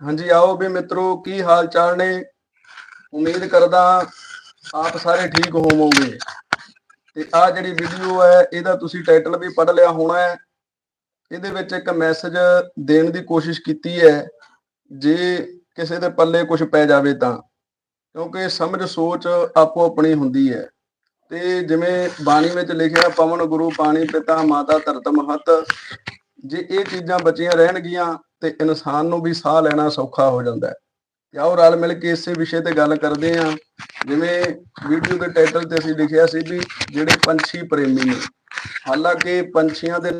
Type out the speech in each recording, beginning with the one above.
ਹਾਂਜੀ, ਆਓ ਵੀ ਮਿੱਤਰੋ, ਕੀ ਹਾਲ ਚਾਲ ਨੇ? ਉਮੀਦ ਕਰਦਾ ਆਪ ਸਾਰੇ ਠੀਕ ਹੋਵੋਗੇ। ਤੇ ਆ ਜਿਹੜੀ ਵੀਡੀਓ ਹੈ, ਇਹਦਾ ਤੁਸੀਂ ਟਾਈਟਲ ਵੀ ਪੜ੍ਹ ਲਿਆ ਹੋਣਾ ਹੈ। ਇਹਦੇ ਵਿੱਚ ਇੱਕ ਮੈਸੇਜ ਦੇਣ ਦੀ ਕੋਸ਼ਿਸ਼ ਕੀਤੀ ਹੈ। ਜੇ ਕਿਸੇ ਦੇ ਪੱਲੇ ਕੁਝ ਪੈ ਜਾਵੇ ਤਾਂ, ਕਿਉਂਕਿ ਸਮਝ ਸੋਚ ਆਪੋ ਆਪਣੀ ਹੁੰਦੀ ਹੈ। ਤੇ ਜਿਵੇਂ ਬਾਣੀ ਵਿੱਚ ਲਿਖਿਆ, ਪਵਨ ਗੁਰੂ ਪਾਣੀ ਪਿਤਾ ਮਾਤਾ ਧਰਤ ਮਹਤ ਜੇ ਇਹ ਚੀਜ਼ਾਂ ਬਚੀਆਂ ਰਹਿਣਗੀਆਂ ਤੇ ਇਨਸਾਨ ਨੂੰ ਵੀ ਸਾਹ ਲੈਣਾ ਸੌਖਾ ਹੋ ਜਾਂਦਾ ਹੈ। ਤੇ ਆਓ ਰਲ ਮਿਲ ਕੇ ਇਸੇ ਵਿਸ਼ੇ ਤੇ ਗੱਲ ਕਰਦੇ ਹਾਂ। ਜਿਵੇਂ ਵੀਡੀਓ ਦੇ ਟਾਈਟਲ ਤੇ ਅਸੀਂ ਲਿਖਿਆ ਸੀ ਵੀ ਜਿਹੜੇ ਪੰਛੀ ਪ੍ਰੇਮੀ ਨੇ, ਹਾਲਾਂਕਿ ਪੰਛੀਆਂ ਦੇ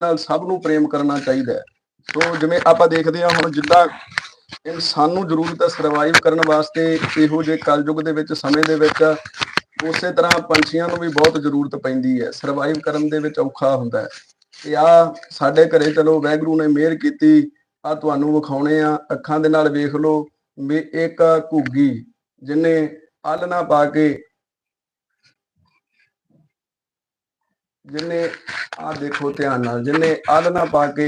ਨਾਲ ਸਭ ਨੂੰ ਪ੍ਰੇਮ ਕਰਨਾ ਚਾਹੀਦਾ ਹੈ। ਸੋ ਜਿਵੇਂ ਆਪਾਂ ਦੇਖਦੇ ਹਾਂ ਹੁਣ ਜਿੱਦਾਂ ਇਨਸਾਨ ਨੂੰ ਜ਼ਰੂਰਤ ਹੈ ਸਰਵਾਈਵ ਕਰਨ ਵਾਸਤੇ, ਇਹੋ ਜਿਹੇ ਕਲਯੁਗ ਦੇ ਵਿੱਚ, ਸਮੇਂ ਦੇ ਵਿੱਚ, ਉਸੇ ਤਰ੍ਹਾਂ ਪੰਛੀਆਂ ਨੂੰ ਵੀ ਬਹੁਤ ਜ਼ਰੂਰਤ ਪੈਂਦੀ ਹੈ। ਸਰਵਾਈਵ ਕਰਨ ਦੇ ਵਿੱਚ ਔਖਾ ਹੁੰਦਾ ਹੈ। ਤੇ ਆ ਸਾਡੇ ਘਰੇ ਚਲੋ ਵੈਗਰੂ ਨੇ ਮਿਹਰ ਕੀਤੀ ਆ ਤੁਹਾਨੂੰ ਵਿਖਾਉਣੇ ਆ, ਅੱਖਾਂ ਦੇ ਨਾਲ ਵੇਖ ਲਓ, ਵੀ ਇੱਕ ਘੁੱਗੀ ਜਿਹਨੇ ਆਲਣਾ ਪਾ ਕੇ ਜਿਹਨੇ ਆ ਦੇਖੋ ਧਿਆਨ ਨਾਲ, ਜਿਹਨੇ ਆਲਣਾ ਪਾ ਕੇ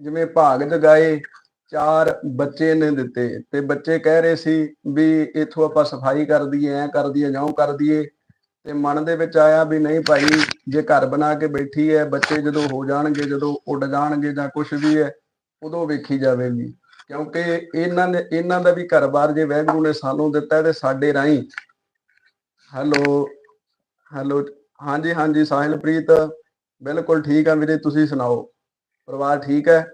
ਜਿਵੇਂ ਭਾਗ ਜਗਾਏ, ਚਾਰ ਬੱਚੇ ਨੇ ਦਿੱਤੇ, ਤੇ ਬੱਚੇ ਕਹਿ ਰਹੇ ਸੀ ਵੀ ਇਥੋਂ ਆਪਾਂ ਸਫ਼ਾਈ ਕਰ ਦਈਏ, ਐ ਕਰ ਦਈਏ ਜਾਂ ਕਰ ਦਈਏ ਤੇ ਮਨ ਦੇ ਵਿੱਚ ਆਇਆ ਵੀ ਨਹੀਂ ਭਾਈ, ਜੇ ਘਰ ਬਣਾ ਕੇ ਬੈਠੀ ਹੈ ਬੱਚੇ ਜਦੋਂ ਹੋ ਜਾਣਗੇ, ਜਦੋਂ ਉੱਡ ਜਾਣਗੇ ਜਾਂ ਕੁਝ ਵੀ ਹੈ ਉਦੋਂ ਵੇਖੀ ਜਾਵੇਗੀ। ਕਿਉਂਕਿ ਇਹਨਾਂ ਨੇ, ਇਹਨਾਂ ਦਾ ਵੀ ਘਰ-ਬਾਰ ਜੇ ਵਹਿਗੁਰੂ ਨੇ ਸਾਨੂੰ ਦਿੱਤਾ ਤੇ ਸਾਡੇ ਰਾਹੀਂ। ਹੈਲੋ ਹੈਲੋ, ਹਾਂਜੀ ਹਾਂਜੀ, ਸਾਹਿਲਪ੍ਰੀਤ, ਬਿਲਕੁਲ ਠੀਕ ਆ ਵੀਰੇ, ਤੁਸੀਂ ਸੁਣਾਓ? ਪਰਿਵਾਰ ਠੀਕ ਹੈ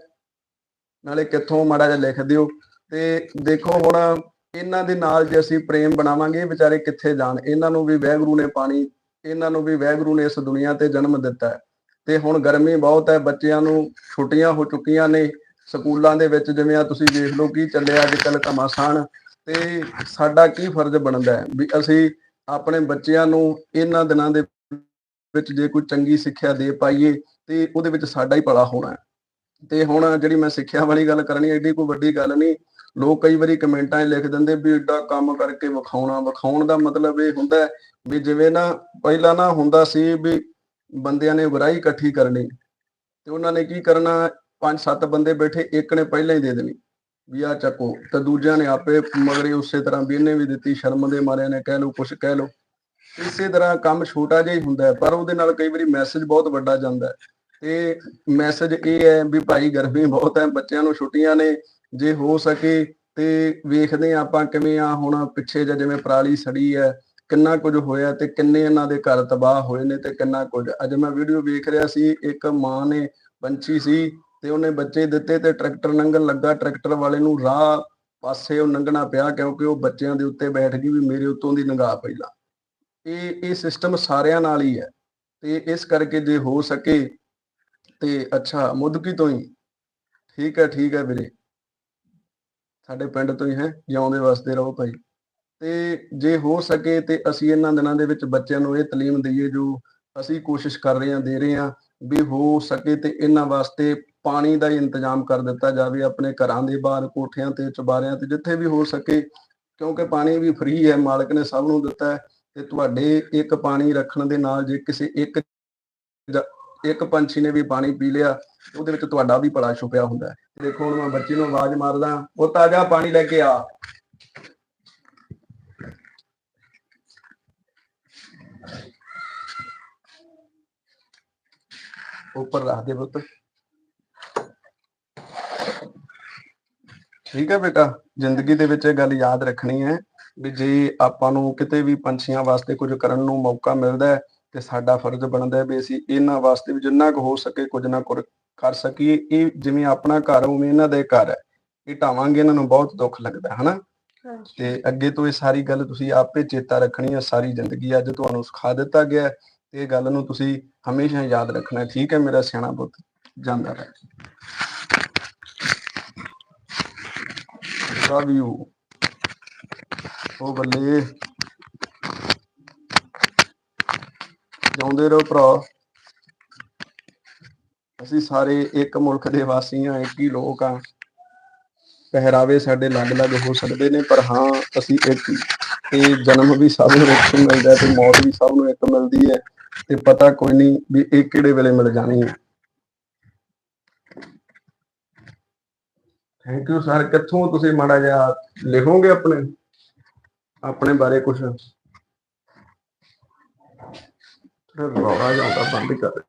ਨਾਲੇ ਕਿੱਥੋਂ ਮਾੜਾ ਜਿਹਾ ਲਿਖ ਦਿਓ। ਤੇ ਦੇਖੋ ਹੁਣ ਇਹਨਾਂ ਦੇ ਨਾਲ ਜੇ ਅਸੀਂ ਪ੍ਰੇਮ ਬਣਾਵਾਂਗੇ, ਵਿਚਾਰੇ ਕਿੱਥੇ ਜਾਣ? ਇਹਨਾਂ ਨੂੰ ਵੀ ਵੈਗਰੂ ਨੇ ਪਾਣੀ, ਇਹਨਾਂ ਨੂੰ ਵੀ ਵੈਗਰੂ ਨੇ ਇਸ ਦੁਨੀਆ ਤੇ ਜਨਮ ਦਿੱਤਾ ਹੈ। ਤੇ ਹੁਣ ਗਰਮੀ ਬਹੁਤ ਹੈ, ਬੱਚਿਆਂ ਨੂੰ ਛੁੱਟੀਆਂ ਹੋ ਚੁੱਕੀਆਂ ਨੇ ਸਕੂਲਾਂ ਦੇ ਵਿੱਚ, ਜਿਵੇਂ ਆ ਤੁਸੀਂ ਦੇਖ ਲਓ ਕੀ ਚੱਲਿਆ ਅੱਜ ਕੱਲ ਘਮਾਸਾਨ। ਤੇ ਸਾਡਾ ਕੀ ਫਰਜ਼ ਬਣਦਾ ਹੈ? ਵੀ ਅਸੀਂ ਆਪਣੇ ਬੱਚਿਆਂ ਨੂੰ ਇਹਨਾਂ ਦਿਨਾਂ ਦੇ ਵਿੱਚ ਜੇ ਕੋਈ ਚੰਗੀ ਸਿੱਖਿਆ ਦੇ ਪਾਈਏ, ਤੇ ਉਹਦੇ ਵਿੱਚ ਸਾਡਾ ਹੀ ਭਲਾ ਹੋਣਾ ਹੈ। ਤੇ ਹੁਣ ਜਿਹੜੀ ਮੈਂ ਸਿੱਖਿਆ ਵਾਲੀ ਗੱਲ ਕਰਨੀ ਐਡੀ ਕੋਈ ਵੱਡੀ ਗੱਲ ਨਹੀਂ। ਲੋਕ ਕਈ ਵਾਰੀ ਕਮੈਂਟਾਂ 'ਚ ਲਿਖ ਦਿੰਦੇ ਵੀ ਏਡਾ ਕੰਮ ਕਰਕੇ ਵਿਖਾਉਣਾ, ਵਿਖਾਉਣ ਦਾ ਮਤਲਬ ਇਹ ਹੁੰਦਾ ਵੀ ਜਿਵੇਂ ਨਾ ਪਹਿਲਾਂ ਨਾ ਹੁੰਦਾ ਸੀ ਵੀ ਬੰਦਿਆਂ ਨੇ ਵਰਾਈ ਇਕੱਠੀ ਕਰਨੀ ਤੇ ਉਹਨਾਂ ਨੇ ਕੀ ਕਰਨਾ, ਪੰਜ ਸੱਤ ਬੰਦੇ ਬੈਠੇ, ਇੱਕ ਨੇ ਪਹਿਲਾਂ ਹੀ ਦੇ ਦੇਣੀ ਵੀ ਆ ਚੱਕੋ ਤੇ ਦੂਜਿਆਂ ਨੇ ਆਪੇ ਮਗਰੇ ਉਸੇ ਤਰ੍ਹਾਂ ਵੀ ਇਹਨੇ ਵੀ ਦਿੱਤੀ, ਸ਼ਰਮ ਦੇ ਮਾਰਿਆਂ ਨੇ ਕਹਿ ਲਓ, ਕੁਛ ਕਹਿ ਲਓ। ਇਸੇ ਤਰ੍ਹਾਂ ਕੰਮ ਛੋਟਾ ਜਿਹਾ ਹੀ ਹੁੰਦਾ ਹੈ, ਪਰ ਉਹਦੇ ਨਾਲ ਕਈ ਵਾਰੀ ਮੈਸੇਜ ਬਹੁਤ ਵੱਡਾ ਜਾਂਦਾ ਤੇ ਮੈਸੇਜ ਇਹ ਹੈ ਵੀ ਭਾਈ ਗਰਮੀ ਬਹੁਤ ਹੈ, ਬੱਚਿਆਂ ਨੂੰ ਛੁੱਟੀਆਂ ਨੇ ਜੇ ਹੋ ਸਕੇ ਤੇ ਵੇਖਦੇ ਹਾਂ ਆਪਾਂ ਕਿਵੇਂ ਆ ਹੁਣ ਪਿੱਛੇ ਜਿਹੇ ਜਿਵੇਂ ਪਰਾਲੀ ਸੜੀ ਹੈ, ਕਿੰਨਾ ਕੁਝ ਹੋਇਆ ਤੇ ਕਿੰਨੇ ਇਹਨਾਂ ਦੇ ਘਰ ਤਬਾਹ ਹੋਏ ਨੇ ਤੇ ਕਿੰਨਾ ਕੁਝ। ਅੱਜ ਮੈਂ ਵੀਡੀਓ ਵੇਖ ਰਿਹਾ ਸੀ, ਇੱਕ ਮਾਂ ਨੇ ਪੰਛੀ ਸੀ ਤੇ ਉਹਨੇ ਬੱਚੇ ਦਿੱਤੇ ਤੇ ਟਰੈਕਟਰ ਲੰਘਣ ਲੱਗਾ, ਟਰੈਕਟਰ ਵਾਲੇ ਨੂੰ ਰਾਹ ਪਾਸੇ ਉਹ ਲੰਘਣਾ ਪਿਆ ਕਿਉਂਕਿ ਉਹ ਬੱਚਿਆਂ ਦੇ ਉੱਤੇ ਬੈਠ ਗਈ ਵੀ ਮੇਰੇ ਉੱਤੋਂ ਦੀ ਨੰਗਾ ਪਹਿਲਾਂ। ਇਹ ਇਹ ਸਿਸਟਮ ਸਾਰਿਆਂ ਨਾਲ ਹੀ ਹੈ ਤੇ ਇਸ ਕਰਕੇ ਜੇ ਹੋ ਸਕੇ ਤੇ ਅੱਛਾ ਮੁਦਕੀ ਤੋਂ ਹੀ। ਠੀਕ ਹੈ ਠੀਕ ਹੈ ਵੀਰੇ। ਸਾਡੇ ਪਿੰਡ ਤੋਂ ਹੀ ਹੈ, ਜਿਉਂਦੇ ਵਸਦੇ ਰਹੋ ਭਾਈ। ਤੇ ਜੇ ਹੋ ਸਕੇ ਤੇ ਅਸੀਂ ਇਹਨਾਂ ਦਿਨਾਂ ਦੇ ਵਿੱਚ ਬੱਚਿਆਂ ਨੂੰ ਇਹ ਤਾਲੀਮ ਦਈਏ ਜੋ ਅਸੀਂ ਕੋਸ਼ਿਸ਼ ਕਰ ਰਹੇ ਹਾਂ, ਦੇ ਰਹੇ ਹਾਂ ਵੀ ਹੋ ਸਕੇ ਤੇ ਇਹਨਾਂ ਵਾਸਤੇ ਪਾਣੀ ਦਾ ਇੰਤਜ਼ਾਮ ਕਰ ਦਿੱਤਾ ਜਾਵੇ ਆਪਣੇ ਘਰਾਂ ਦੇ ਬਾਹਰ, ਕੋਠਿਆਂ ਤੇ, ਚੁਬਾਰਿਆਂ ਤੇ, ਜਿੱਥੇ ਵੀ ਹੋ ਸਕੇ, ਕਿਉਂਕਿ ਪਾਣੀ ਵੀ ਫ੍ਰੀ ਹੈ, ਮਾਲਕ ਨੇ ਸਭ ਨੂੰ ਦਿੱਤਾ ਹੈ ਤੇ ਤੁਹਾਡੇ ਇੱਕ ਪਾਣੀ ਰੱਖਣ ਦੇ ਨਾਲ ਜੇ ਕਿਸੇ ਇੱਕ ਇੱਕ ਪੰਛੀ ਨੇ ਵੀ ਪਾਣੀ ਪੀ ਲਿਆ, ਉਹਦੇ ਵਿੱਚ ਤੁਹਾਡਾ ਵੀ ਭਲਾ ਛੁਪਿਆ ਹੁੰਦਾ ਹੈ। ਦੇਖੋ ਹੁਣ ਮੈਂ ਬੱਚੀ ਨੂੰ ਆਵਾਜ਼ ਮਾਰਦਾ, ਉਹ ਤਾਜ਼ਾ ਪਾਣੀ ਲੈ ਕੇ ਆ। ਉੱਪਰ ਰੱਖ ਦੇ ਪੁੱਤ। ਠੀਕ ਹੈ ਬੇਟਾ, ਜ਼ਿੰਦਗੀ ਦੇ ਵਿੱਚ ਇਹ ਗੱਲ ਯਾਦ ਰੱਖਣੀ ਹੈ ਵੀ ਜੇ ਆਪਾਂ ਨੂੰ ਕਿਤੇ ਵੀ ਪੰਛੀਆਂ ਵਾਸਤੇ ਕੁਝ ਕਰਨ ਨੂੰ ਮੌਕਾ ਮਿਲਦਾ ਹੈ ਤੇ ਸਾਡਾ ਫਰਜ਼ ਬਣਦਾ ਹੈ ਵੀ ਅਸੀਂ ਇਹਨਾਂ ਵਾਸਤੇ ਵੀ ਜਿੰਨਾ ਕੁ ਹੋ ਸਕੇ ਕੁਝ ਨਾ ਕਰ ਸਕੀਏ। ਇਹ ਜਿਵੇਂ ਆਪਣਾ ਘਰ ਉਵੇਂ ਇਹਨਾਂ ਦੇ ਘਰ ਹੈ। ਇਹ ਢਾਵਾਂਗੇ ਇਹਨਾਂ ਨੂੰ ਬਹੁਤ ਦੁੱਖ ਲੱਗਦਾ ਹਨਾ? ਤੇ ਅੱਗੇ ਤੋਂ ਇਹ ਸਾਰੀ ਗੱਲ ਤੁਸੀਂ ਆਪੇ ਚੇਤਾ ਰੱਖਣੀ ਹੈ ਸਾਰੀ ਜ਼ਿੰਦਗੀ ਅੱਜ ਤੁਹਾਨੂੰ ਸਿਖਾ ਦਿੱਤਾ ਗਿਆ ਤੇ ਇਹ ਗੱਲ ਨੂੰ ਤੁਸੀਂ ਹਮੇਸ਼ਾ ਯਾਦ ਰੱਖਣਾ। ਠੀਕ ਹੈ ਮੇਰਾ ਸਿਆਣਾ ਪੁੱਤ ਜਾਂਦਾ ਰਹੇ। ਲਵ ਯੂ ਉਹ ਬੱਲੇ। ਜਿਉਂਦੇ ਰਹੋ ਭਰਾ। ਅਸੀਂ ਸਾਰੇ ਇੱਕ ਮੁਲਕ ਦੇ ਵਾਸੀ ਆ ਇੱਕ ਹੀ ਲੋਕ ਆ ਪਹਿਰਾਵੇ ਸਾਡੇ ਅਲੱਗ-ਅਲੱਗ ਹੋ ਸਕਦੇ ਨੇ, ਪਰ ਹਾਂ, ਅਸੀਂ ਇੱਕ ਤੇ ਜਨਮ ਵੀ ਸਭ ਨੂੰ ਇੱਕ ਮਿਲਦਾ ਤੇ ਮੌਤ ਵੀ ਸਭ ਨੂੰ ਇੱਕ ਮਿਲਦੀ ਹੈ ਤੇ ਪਤਾ ਕੋਈ ਨਹੀਂ ਵੀ ਇਹ ਕਿਹੜੇ ਵੇਲੇ ਮਿਲ ਜਾਣੀ ਹੈ। ਥੈਂਕ ਯੂ ਸਰ ਕਿੱਥੋਂ ਤੁਸੀਂ ਮਾੜਾ ਜਿਹਾ ਲਿਖੋਗੇ ਆਪਣੇ? ਆਪਣੇ ਬਾਰੇ ਕੁਝ ਰੌਲਾ ਜਾਂਦਾ ਬੰਦ ਕਰ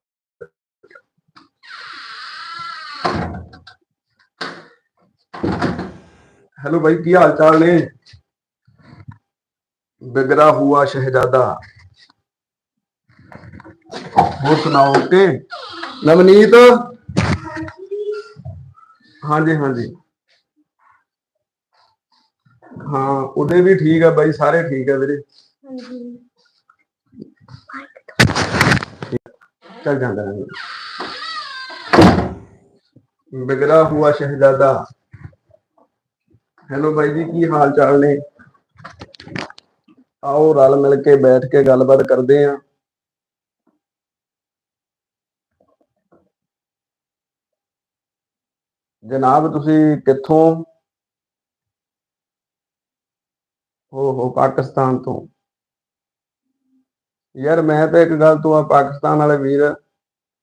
ਹੈਲੋ ਭਾਈ ਕੀ ਹਾਲ ਚਾਲ ਨੇ ਬਿਗੜਾ ਹੁਆ ਸ਼ਹਿਜ਼ਾਦਾ ਹੋਰ ਸੁਣਾਓ ਓਕੇ ਨਵਨੀਤ ਹਾਂਜੀ ਹਾਂਜੀ ਹਾਂ ਉਹਦੇ ਵੀ ਠੀਕ ਆ ਬਾਈ ਸਾਰੇ ਠੀਕ ਆ ਵੀਰੇ ਹਾਂਜੀ ਚੱਲ ਜਾਂਦਾ ਹੈ ਬਿਗੜਾ ਹੁਆ ਸ਼ਹਿਜ਼ਾਦਾ। ਹੈਲੋ ਬਾਈ ਜੀ, ਕੀ ਹਾਲ ਚਾਲ ਨੇ? ਆਓ ਰਲ ਮਿਲ ਕੇ ਬੈਠ ਕੇ ਗੱਲਬਾਤ ਕਰਦੇ ਆਂ। ਜਨਾਬ, ਤੁਸੀਂ ਕਿੱਥੋਂ? ਹੋ ਹੋ ਪਾਕਿਸਤਾਨ ਤੋਂ। ਯਾਰ ਮੈਂ ਤਾਂ ਇੱਕ ਗੱਲ ਤੋਂ ਆ, ਪਾਕਿਸਤਾਨ ਵਾਲੇ ਵੀਰ,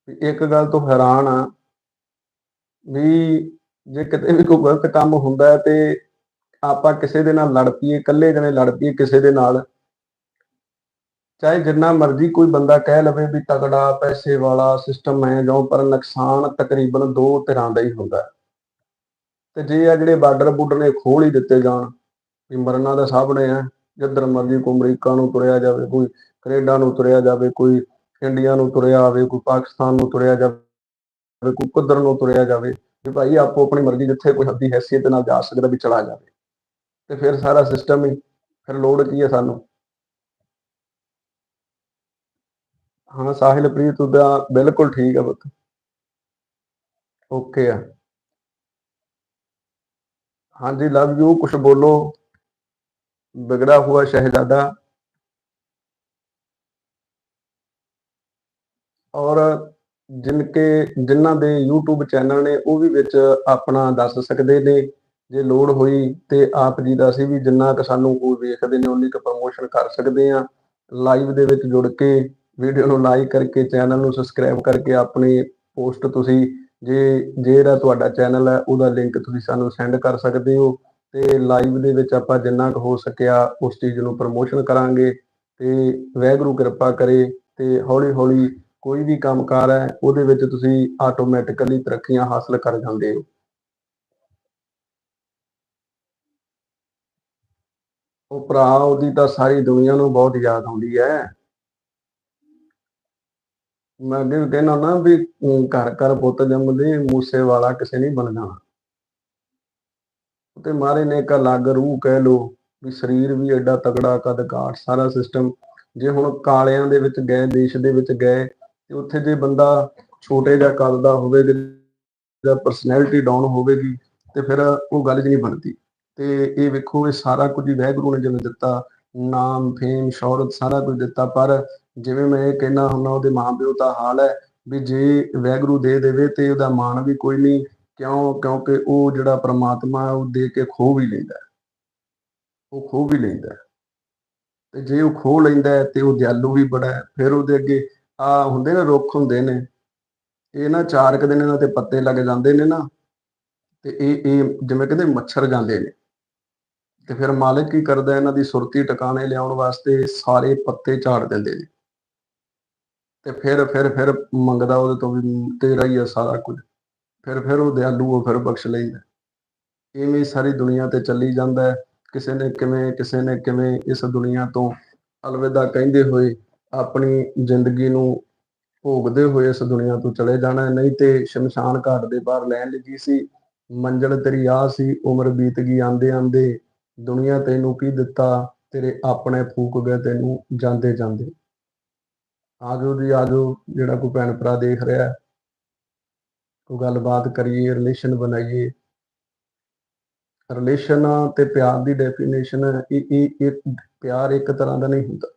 ਇੱਕ ਗੱਲ ਤੋਂ ਹੈਰਾਨ ਆ ਵੀ ਜੇ ਕਿਤੇ ਵੀ ਕੋਈ ਗਲਤ ਕੰਮ ਹੁੰਦਾ ਤੇ ਆਪਾਂ ਕਿਸੇ ਦੇ ਨਾਲ ਲੜ ਪਈਏ, ਇਕੱਲੇ ਜਣੇ ਲੜ ਪਈਏ ਕਿਸੇ ਦੇ ਨਾਲ, ਚਾਹੇ ਜਿੰਨਾ ਮਰਜ਼ੀ ਕੋਈ ਬੰਦਾ ਕਹਿ ਲਵੇ ਵੀ ਤਗੜਾ ਪੈਸੇ ਵਾਲਾ ਸਿਸਟਮ ਹੈ ਜੋ ਪਰ ਨੁਕਸਾਨ ਤਕਰੀਬਨ ਦੋ ਤਰ੍ਹਾਂ ਦਾ ਹੀ ਹੁੰਦਾ ਹੈ। ਤੇ ਜੇ ਆ ਜਿਹੜੇ ਬਾਰਡਰ ਬੂਡਰ ਨੇ ਖੋਲ ਹੀ ਦਿੱਤੇ ਜਾਣ ਵੀ ਮਰਨਾ ਦਾ ਸਾਹਮਣੇ ਨੇ ਆ ਜਿੱਧਰ ਮਰਜ਼ੀ ਕੋਈ ਅਮਰੀਕਾ ਨੂੰ ਤੁਰਿਆ ਜਾਵੇ, ਕੋਈ ਕੈਨੇਡਾ ਨੂੰ ਤੁਰਿਆ ਜਾਵੇ, ਕੋਈ ਇੰਡੀਆ ਨੂੰ ਤੁਰਿਆ ਆਵੇ, ਕੋਈ ਪਾਕਿਸਤਾਨ ਨੂੰ ਤੁਰਿਆ ਜਾਵੇ, ਕੋਈ ਕੁਦਰ ਨੂੰ ਤੁਰਿਆ ਜਾਵੇ, ਵੀ ਭਾਈ ਆਪੋ ਆਪਣੀ ਮਰਜ਼ੀ ਜਿੱਥੇ ਕੋਈ ਹੱਦੀ ਹੈਸੀਅਤ ਨਾਲ ਜਾ ਸਕਦਾ ਵੀ ਚਲਾ ਜਾਵੇ। ਤੇ ਫਿਰ ਸਾਰਾ ਸਿਸਟਮ ਹੀ, ਫਿਰ ਲੋੜ ਕੀ ਹੈ ਸਾਨੂੰ? ਹਾਂ, ਸਾਹਿਲਪ੍ਰੀਤ ਦਾ ਬਿਲਕੁਲ ਠੀਕ ਹੈ ਪੁੱਤ। ਓਕੇ ਆ। ਹਾਂਜੀ ਲਵ ਯੂ ਕੁਝ ਬੋਲੋ। ਬਿਗੜਾ ਹੋਇਆ ਸ਼ਹਿਜ਼ਾਦਾ। ਔਰ ਜਿਨਕੇ ਜਿਨ੍ਹਾਂ ਦੇ YouTube ਚੈਨਲ ਨੇ, ਉਹ ਵੀ ਵਿੱਚ ਆਪਣਾ ਦੱਸ ਸਕਦੇ ਨੇ, ਜੇ ਲੋੜ ਹੋਈ ਤੇ ਆਪ ਜੀ ਦਾ ਅਸੀਂ ਵੀ ਜਿੰਨਾ ਕੁ ਸਾਨੂੰ ਕੋਈ ਵੇਖਦੇ ਨੇ, ਉਨੀ ਕੁ ਪ੍ਰਮੋਸ਼ਨ ਕਰ ਸਕਦੇ ਆ ਲਾਈਵ ਦੇ ਵਿੱਚ ਜੁੜ ਕੇ ਵੀਡੀਓ ਨੂੰ ਲਾਈਕ ਕਰਕੇ ਚੈਨਲ ਨੂੰ ਸਬਸਕ੍ਰਾਈਬ ਕਰਕੇ ਆਪਣੀ ਪੋਸਟ ਤੁਸੀਂ ਜੇ, ਜਿਹੜਾ ਤੁਹਾਡਾ ਚੈਨਲ ਹੈ, ਉਹਦਾ ਲਿੰਕ ਤੁਸੀਂ ਸਾਨੂੰ ਸੈਂਡ ਕਰ ਸਕਦੇ ਹੋ। ਤੇ ਲਾਈਵ ਦੇ ਵਿੱਚ ਆਪਾਂ ਜਿੰਨਾ ਕੁ ਹੋ ਸਕਿਆ, ਉਸ ਚੀਜ਼ ਨੂੰ ਪ੍ਰਮੋਸ਼ਨ ਕਰਾਂਗੇ। ਤੇ ਵੈਗਰੂ ਕਿਰਪਾ ਕਰੇ ਤੇ ਹੌਲੀ ਹੌਲੀ ਕੋਈ ਵੀ ਕੰਮਕਾਰ ਹੈ, ਉਹਦੇ ਵਿੱਚ ਤੁਸੀਂ ਆਟੋਮੈਟਿਕਲੀ ਤਰੱਕੀਆਂ ਹਾਸਲ ਕਰ ਜਾਂਦੇ ਹੋ। ਉਹ ਭਰਾ, ਉਹਦੀ ਤਾਂ ਸਾਰੀ ਦੁਨੀਆ ਨੂੰ ਬਹੁਤ ਯਾਦ ਆਉਂਦੀ ਹੈ। ਮੈਂ ਅੱਗੇ ਵੀ ਕਹਿਣਾ ਨਾ ਵੀ ਘਰ ਘਰ ਪੁੱਤ ਜੰਮਦੇ, ਮੂਸੇ ਵਾਲਾ ਕਿਸੇ ਨਹੀਂ ਬਣ ਜਾਣਾ ਤੇ ਮਾਰੇ ਨੇ ਇੱਕ ਅਲੱਗ ਰੂਹ ਕਹਿ ਲੋ ਵੀ ਸਰੀਰ ਵੀ ਐਡਾ ਤਗੜਾ ਕਦ ਕਾਠ ਸਾਰਾ ਸਿਸਟਮ ਜੇ ਹੁਣ ਕਾਲਿਆਂ ਦੇ ਵਿੱਚ ਗਏ, ਦੇਸ਼ ਦੇ ਵਿੱਚ ਗਏ ਤੇ ਉੱਥੇ ਜੇ ਬੰਦਾ ਛੋਟੇ ਜਿਹਾ ਕੱਦ ਦਾ ਹੋਵੇ ਜਾਂ ਪਰਸਨੈਲਿਟੀ ਡਾਊਨ ਹੋਵੇਗੀ ਤੇ ਫਿਰ ਉਹ ਗੱਲ ਜੀ ਨਹੀਂ ਬਣਦੀ। ਤੇ ਇਹ ਵੇਖੋ, ਇਹ ਸਾਰਾ ਕੁਝ ਹੀ ਵਾਹਿਗੁਰੂ ਨੇ ਜਿਵੇਂ ਦਿੱਤਾ, ਨਾਮ ਫੇਮ ਸ਼ੌਹਰਤ ਸਾਰਾ ਕੁਝ ਦਿੱਤਾ। ਪਰ ਜਿਵੇਂ ਮੈਂ ਇਹ ਕਹਿਣਾ ਹੁੰਦਾ, ਉਹਦੇ ਮਾਂ ਪਿਓ ਦਾ ਹਾਲ ਹੈ ਵੀ ਜੇ ਵਾਹਿਗੁਰੂ ਦੇ ਦੇਵੇ ਤੇ ਉਹਦਾ ਮਾਣ ਵੀ ਕੋਈ ਨਹੀਂ, ਕਿਉਂ? ਕਿਉਂਕਿ ਉਹ ਜਿਹੜਾ ਪ੍ਰਮਾਤਮਾ ਉਹ ਦੇ ਕੇ ਖੋ ਵੀ ਲੈਂਦਾ ਉਹ ਖੋ ਵੀ ਲੈਂਦਾ ਤੇ ਜੇ ਉਹ ਖੋ ਲੈਂਦਾ ਤੇ ਉਹ ਦਿਆਲੂ ਵੀ ਬੜਾ ਹੈ, ਫਿਰ ਉਹਦੇ ਅੱਗੇ ਆ ਹੁੰਦੇ ਨੇ, ਰੁੱਖ ਹੁੰਦੇ ਨੇ। ਇਹ ਨਾ ਚਾਰ ਕੁ ਦਿਨ ਇਹਨਾਂ ਤੇ ਪੱਤੇ ਲੱਗ ਜਾਂਦੇ ਨੇ ਨਾ। ਤੇ ਇਹ ਇਹ ਜਿਵੇਂ ਕਹਿੰਦੇ ਮੱਛਰ ਜਾਂਦੇ ਨੇ। ਤੇ ਫਿਰ ਮਾਲਕ ਕੀ ਕਰਦਾ, ਇਹਨਾਂ ਦੀ ਸੁਰਤੀ ਟਿਕਾਣੇ ਲਿਆਉਣ ਵਾਸਤੇ ਸਾਰੇ ਪੱਤੇ ਝਾੜ ਦਿੰਦੇ ਨੇ। ਤੇ ਫਿਰ ਫਿਰ ਫਿਰ ਮੰਗਦਾ ਉਹਦੇ ਤੋਂ ਵੀ ਤੇਰਾ ਹੀ ਹੈ ਸਾਰਾ ਕੁਝ। ਫਿਰ ਫਿਰ ਉਹ ਦਿਆਲੂ ਉਹ ਫਿਰ ਬਖਸ਼ ਲੈਂਦਾ। ਇਵੇਂ ਸਾਰੀ ਦੁਨੀਆ ਤੇ ਚੱਲੀ ਜਾਂਦਾ। ਕਿਸੇ ਨੇ ਕਿਵੇਂ, ਕਿਸੇ ਨੇ ਕਿਵੇਂ ਇਸ ਦੁਨੀਆ ਤੋਂ ਅਲਵਿਦਾ ਕਹਿੰਦੇ ਹੋਏ ਆਪਣੀ ਜ਼ਿੰਦਗੀ ਨੂੰ ਭੋਗਦੇ ਹੋਏ ਇਸ ਦੁਨੀਆ ਤੋਂ ਚਲੇ ਜਾਣਾ ਨਹੀਂ ਤੇ ਸ਼ਮਸ਼ਾਨ ਘਾਟ ਦੇ ਬਾਹਰ ਲੈਣ ਲੱਗੀ ਸੀ। ਮੰਜ਼ਲ ਤੇਰੀ ਆ ਸੀ। ਉਮਰ ਬੀਤ ਗਈ ਆਂਦੇ ਆਂਦੇ, ਦੁਨੀਆ ਤੈਨੂੰ ਕੀ ਦਿੱਤਾ? ਤੇਰੇ ਆਪਣੇ ਫੂਕ ਗਏ ਤੈਨੂੰ ਜਾਂਦੇ ਜਾਂਦੇ। ਆਜੋ ਜੀ, ਆਜੋ, ਜਿਹੜਾ ਕੋਈ ਭੈਣ ਭਰਾ ਦੇਖ ਰਿਹਾ ਕੋਈ ਗੱਲਬਾਤ ਕਰੀਏ ਰਿਲੇਸ਼ਨ ਬਣਾਈਏ। ਰਿਲੇਸ਼ਨ ਤੇ ਪਿਆਰ ਦੀ ਡੈਫੀਨੇਸ਼ਨ ਇਹ ਇਹ ਇਹ ਪਿਆਰ ਇੱਕ ਤਰ੍ਹਾਂ ਦਾ ਨਹੀਂ ਹੁੰਦਾ।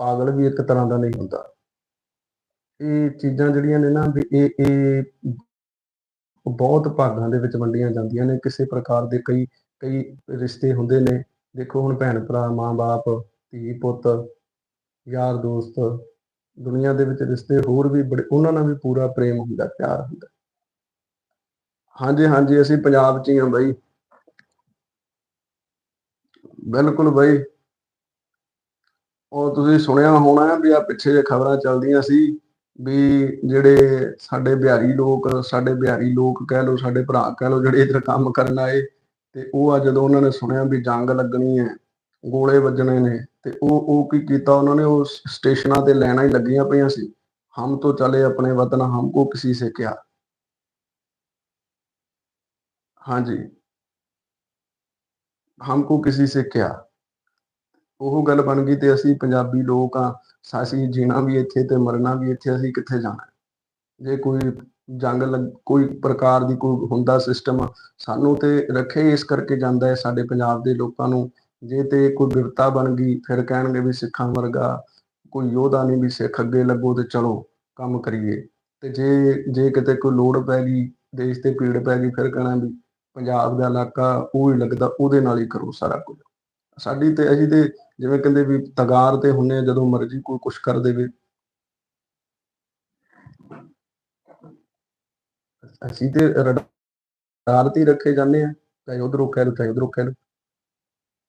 ਪਾਗਲ ਵੀ ਇੱਕ ਤਰ੍ਹਾਂ ਦਾ ਨਹੀਂ ਹੁੰਦਾ। ਇਹ ਚੀਜ਼ਾਂ ਜਿਹੜੀਆਂ ਨੇ ਨਾ ਵੀ ਇਹ ਇਹ ਬਹੁਤ ਭਾਗਾਂ ਦੇ ਵਿੱਚ ਵੰਡੀਆਂ ਜਾਂਦੀਆਂ ਨੇ। ਕਿਸੇ ਪ੍ਰਕਾਰ ਦੇ ਕਈ ਕਈ ਰਿਸ਼ਤੇ ਹੁੰਦੇ ਨੇ। ਦੇਖੋ ਹੁਣ ਭੈਣ ਭਰਾ ਮਾਂ-ਬਾਪ ਧੀ ਪੁੱਤ, ਯਾਰ ਦੋਸਤ, ਦੁਨੀਆ ਦੇ ਵਿੱਚ ਰਿਸ਼ਤੇ ਹੋਰ ਵੀ ਬੜੇ, ਉਹਨਾਂ ਨਾਲ ਵੀ ਪੂਰਾ ਪ੍ਰੇਮ ਹੁੰਦਾ, ਪਿਆਰ ਹੁੰਦਾ। ਹਾਂਜੀ ਹਾਂਜੀ, ਅਸੀਂ ਪੰਜਾਬ 'ਚ ਹੀ ਹਾਂ ਬਾਈ। ਬਿਲਕੁਲ ਬਾਈ। ਉਹ ਤੁਸੀਂ ਸੁਣਿਆ ਹੋਣਾ ਵੀ ਆ ਪਿੱਛੇ ਜੇ ਖਬਰਾਂ ਚੱਲਦੀਆਂ ਸੀ ਵੀ ਜਿਹੜੇ ਸਾਡੇ ਬਿਹਾਰੀ ਲੋਕ, ਸਾਡੇ ਬਿਹਾਰੀ ਲੋਕ ਕਹਿ ਲਓ, ਸਾਡੇ ਭਰਾ ਕਹਿ ਲਓ, ਜਿਹੜੇ ਇੱਧਰ ਕੰਮ ਕਰਨ ਆਏ ਤੇ ਉਹ ਆ ਜਦੋਂ ਉਹਨਾਂ ਨੇ ਸੁਣਿਆ ਵੀ ਜੰਗ ਲੱਗਣੀ ਹੈ, ਗੋਲੇ ਵੱਜਣੇ ਨੇ ਤੇ ਉਹ ਉਹ ਕੀ ਕੀਤਾ ਉਹਨਾਂ ਨੇ, ਉਹ ਸਟੇਸ਼ਨਾਂ ਤੇ ਲੈਣਾ ਹੀ ਲੱਗੀਆਂ ਪਈਆਂ ਸੀ। ਹਮ ਤੋਂ ਚਲੇ ਆਪਣੇ ਵਤਨ ਹਮਕੋ ਕਿਸੀ ਸੇ ਕਿਆ। ਹਾਂਜੀ। ਹਮਕੋ ਕਿਸੀ ਸੇ ਕਿਆ। ਉਹ ਗੱਲ ਬਣ ਗਈ ਤੇ ਅਸੀਂ ਪੰਜਾਬੀ ਲੋਕ ਆ, ਅਸੀਂ ਜੀਣਾ ਵੀ ਇੱਥੇ ਤੇ ਮਰਨਾ ਵੀ ਇੱਥੇ, ਅਸੀਂ ਕਿੱਥੇ ਜਾਣਾ? ਜੇ ਕੋਈ ਜੰਗ ਲੱਗ, ਕੋਈ ਪ੍ਰਕਾਰ ਦੀ ਕੋਈ ਹੁੰਦਾ ਸਿਸਟਮ ਸਾਨੂੰ ਤੇ ਰੱਖੇ ਇਸ ਕਰਕੇ ਜਾਂਦਾ ਹੈ ਸਾਡੇ ਪੰਜਾਬ ਦੇ ਲੋਕਾਂ ਨੂੰ। ਜੇ ਤੇ ਕੋਈ ਬਿਰਤਾ ਬਣ ਗਈ, ਫਿਰ ਕਹਿਣਗੇ ਵੀ ਸਿੱਖਾਂ ਵਰਗਾ ਕੋਈ ਯੋਧਾ ਨਹੀਂ ਵੀ ਸਿੱਖ ਅੱਗੇ ਲੱਗੋ ਤੇ ਚਲੋ ਕੰਮ ਕਰੀਏ। ਤੇ ਜੇ ਜੇ ਕਿਤੇ ਕੋਈ ਲੋੜ ਪੈ ਗਈ, ਦੇਸ਼ ਤੇ ਪੀੜ ਪੈ ਗਈ, ਫਿਰ ਕਹਿਣਾ ਵੀ ਪੰਜਾਬ ਦਾ ਇਲਾਕਾ ਉਹ ਹੀ ਲੱਗਦਾ, ਉਹਦੇ ਨਾਲ ਹੀ ਕਰੋ ਸਾਰਾ ਕੁਝ। ਸਾਡੀ ਤੇ ਅਸੀਂ ਤੇ ਜਿਵੇਂ ਕਹਿੰਦੇ ਵੀ ਤਗਾਰ ਤੇ ਹੁੰਨੇ ਆ ਜਦੋਂ ਮਰਜ਼ੀ ਕੋਈ ਕੁਛ ਕਰ ਦੇਵੇ। ਅਸੀਂ ਤੇ ਰਡਾਰ ਤੇ ਰੱਖੇ ਜਾਂਦੇ ਆ, ਚਾਹੇ ਉਧਰੋਂ ਕਹਿ ਲਓ, ਚਾਹੇ ਉਧਰੋਂ ਕਹਿ ਲਓ।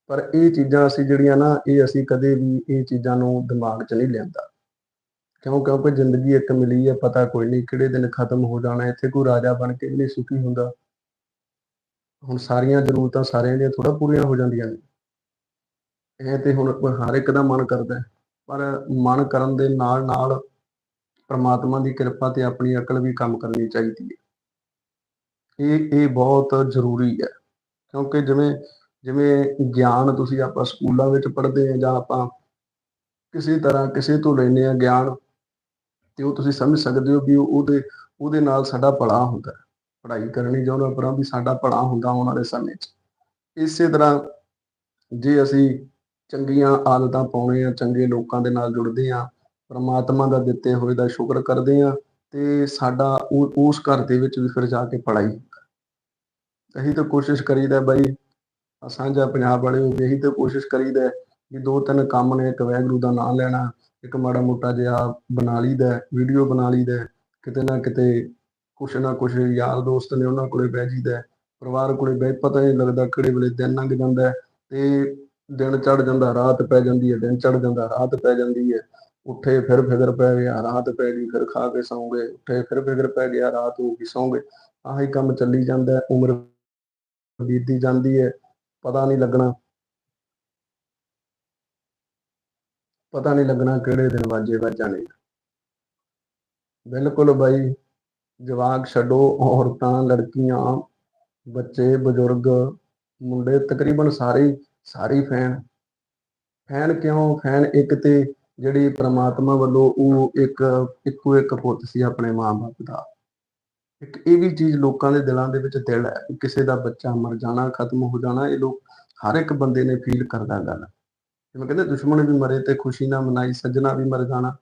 ਪਰ ਇਹ ਚੀਜ਼ਾਂ ਅਸੀਂ ਜਿਹੜੀਆਂ ਨਾ, ਇਹ ਅਸੀਂ ਕਦੇ ਵੀ ਇਹ ਚੀਜ਼ਾਂ ਨੂੰ ਦਿਮਾਗ 'ਚ ਨਹੀਂ ਲਿਆਂਦਾ। ਕਿਉਂ? ਕਿਉਂਕਿ ਜ਼ਿੰਦਗੀ ਇੱਕ ਮਿਲੀ ਹੈ ਪਤਾ ਕੋਈ ਨਹੀਂ ਕਿਹੜੇ ਦਿਨ ਖਤਮ ਹੋ ਜਾਣਾ, ਇੱਥੇ ਕੋਈ ਰਾਜਾ ਬਣ ਕੇ ਵੀ ਨਹੀਂ ਸੁਖੀ ਹੁੰਦਾ। ਹੁਣ ਸਾਰੀਆਂ ਜ਼ਰੂਰਤਾਂ ਸਾਰਿਆਂ ਦੀਆਂ ਥੋੜਾ ਪੂਰੀਆਂ ਹੋ ਜਾਂਦੀਆਂ ਨੇ। ਇਹ ਤੇ ਹੁਣ ਹਰ ਇੱਕ ਦਾ ਮਨ ਕਰਦਾ ਪਰ ਮਨ ਕਰਨ ਦੇ ਨਾਲ ਨਾਲ ਪ੍ਰਮਾਤਮਾ ਦੀ ਕਿਰਪਾ ਤੇ ਆਪਣੀ ਅਕਲ ਵੀ ਕੰਮ ਕਰਨੀ ਚਾਹੀਦੀ ਹੈ। ਇਹ ਇਹ ਬਹੁਤ ਜ਼ਰੂਰੀ ਹੈ, ਕਿਉਂਕਿ ਜਿਵੇਂ ਜਿਵੇਂ ਗਿਆਨ ਤੁਸੀਂ ਆਪਾਂ ਸਕੂਲਾਂ ਵਿੱਚ ਪੜ੍ਹਦੇ ਆ ਜਾਂ ਆਪਾਂ ਕਿਸੇ ਤਰ੍ਹਾਂ ਕਿਸੇ ਤੋਂ ਲੈਂਦੇ ਆ ਗਿਆਨ, ਤੇ ਉਹ ਤੁਸੀਂ ਸਮਝ ਸਕਦੇ ਹੋ ਵੀ ਉਹਦੇ ਉਹਦੇ ਨਾਲ ਸਾਡਾ ਭਲਾ ਹੁੰਦਾ ਪੜ੍ਹਾਈ ਕਰਨੀ ਚਾਹੁੰਦਾ ਪਰ ਵੀ ਸਾਡਾ ਭਲਾ ਹੁੰਦਾ ਆਉਣ ਵਾਲੇ ਸਮੇਂ 'ਚ। ਇਸੇ ਤਰ੍ਹਾਂ ਜੇ ਅਸੀਂ ਚੰਗੀਆਂ ਆਦਤਾਂ ਪਾਉਣੇ ਆ, ਚੰਗੇ ਲੋਕਾਂ ਦੇ ਨਾਲ ਜੁੜਦੇ ਆ, ਪ੍ਰਮਾਤਮਾ ਦਾ ਦਿੱਤੇ ਹੋਏ ਦਾ ਸ਼ੁਕਰ ਕਰਦੇ ਆ ਤੇ ਸਾਡਾ ਉਹ ਉਸ ਘਰ ਦੇ ਵਿੱਚ ਵੀ ਫਿਰ ਜਾ ਕੇ ਪੜਾਈ ਅਸੀਂ ਤਾਂ ਕੋਸ਼ਿਸ਼ ਕਰੀਦਾ ਬਾਈ ਅਸਾਂ ਜਾਂ ਪੰਜਾਬ ਵਾਲੇ ਹੋ ਇਹੀ ਤਾਂ ਕੋਸ਼ਿਸ਼ ਕਰੀਦਾ ਵੀ ਦੋ ਤਿੰਨ ਕੰਮ ਨੇ, ਇੱਕ ਵੈਗਰੂ ਦਾ ਨਾਮ ਲੈਣਾ, ਇੱਕ ਮਾੜਾ ਮੋਟਾ ਜਿਹਾ ਬਣਾ ਲਈਦਾ, ਵੀਡੀਓ ਬਣਾ ਲਈਦਾ, ਕਿਤੇ ਨਾ ਕਿਤੇ ਕੁਛ ਨਾ ਕੁਛ ਯਾਰ ਦੋਸਤ ਨੇ ਉਹਨਾਂ ਕੋਲੇ ਬਹਿ ਜੀਦਾ, ਪਰਿਵਾਰ ਕੋਲੇ ਬਹਿ, ਪਤਾ ਨਹੀਂ ਲੱਗਦਾ ਕਿਹੜੇ ਵੇਲੇ ਦਿਨ ਲੰਘ ਜਾਂਦਾ ਤੇ ਦਿਨ ਚੜ ਜਾਂਦਾ, ਰਾਤ ਪੈ ਜਾਂਦੀ ਹੈ, ਦਿਨ ਚੜ ਜਾਂਦਾ, ਰਾਤ ਪੈ ਜਾਂਦੀ ਹੈ। ਉੱਠੇ ਫਿਰ ਫਿਕਰ ਪੈ ਗਿਆ, ਰਾਤ ਪੈ ਗਈ, ਫਿਰ ਖਾ ਕੇ ਸੌਂ ਗਏ ਉੱਠੇ ਫਿਰ ਫਿਕਰ ਪੈ ਗਿਆ, ਰਾਤ ਹੋ ਗਈ ਸੌਂ ਗਏ ਆਹੀ ਕੰਮ ਚੱਲੀ ਜਾਂਦਾ ਉਮਰ ਬੀਤੀ ਜਾਂਦੀ ਹੈ, ਪਤਾ ਨਹੀਂ ਲੱਗਣਾ। ਪਤਾ ਨਹੀਂ ਲੱਗਣਾ ਕਿਹੜੇ ਦਿਨ ਵਾਜੇ ਵੱਜ ਜਾਣੇ ਬਿਲਕੁਲ ਬਾਈ, ਜਵਾਕ ਛੱਡੋ, ਔਰਤਾਂ, ਲੜਕੀਆਂ, ਬੱਚੇ, ਬਜ਼ੁਰਗ, ਮੁੰਡੇ, ਤਕਰੀਬਨ ਸਾਰੇ ਸਾਰੀ ਫੈਨ ਫੈਨ ਕਿਉਂ? ਫੈਨ ਇੱਕ ਤੇ ਜਿਹੜੀ ਪ੍ਰਮਾਤਮਾ ਵੱਲੋਂ ਉਹ ਇੱਕ, ਇੱਕੋ ਇੱਕ ਪੁੱਤ ਸੀ ਆਪਣੇ ਮਾਂ-ਬਾਪ ਦਾ। ਇੱਕ ਇਹ ਵੀ ਚੀਜ਼ ਲੋਕਾਂ ਦੇ ਦਿਲਾਂ ਦੇ ਵਿੱਚ ਦਿਲ ਹੈ ਕਿਸੇ ਦਾ ਬੱਚਾ ਮਰ ਜਾਣਾ, ਖਤਮ ਹੋ ਜਾਣਾ, ਇਹ ਲੋਕ ਹਰ ਇੱਕ ਬੰਦੇ ਨੇ ਫੀਲ ਕਰਦਾ ਗੱਲ। ਜਿਵੇਂ ਕਹਿੰਦੇ, ਦੁਸ਼ਮਣ ਵੀ ਮਰੇ ਤੇ ਖੁਸ਼ੀ ਨਾ ਮਨਾਈ, ਸੱਜਣਾ ਵੀ ਮਰ ਜਾਣਾ।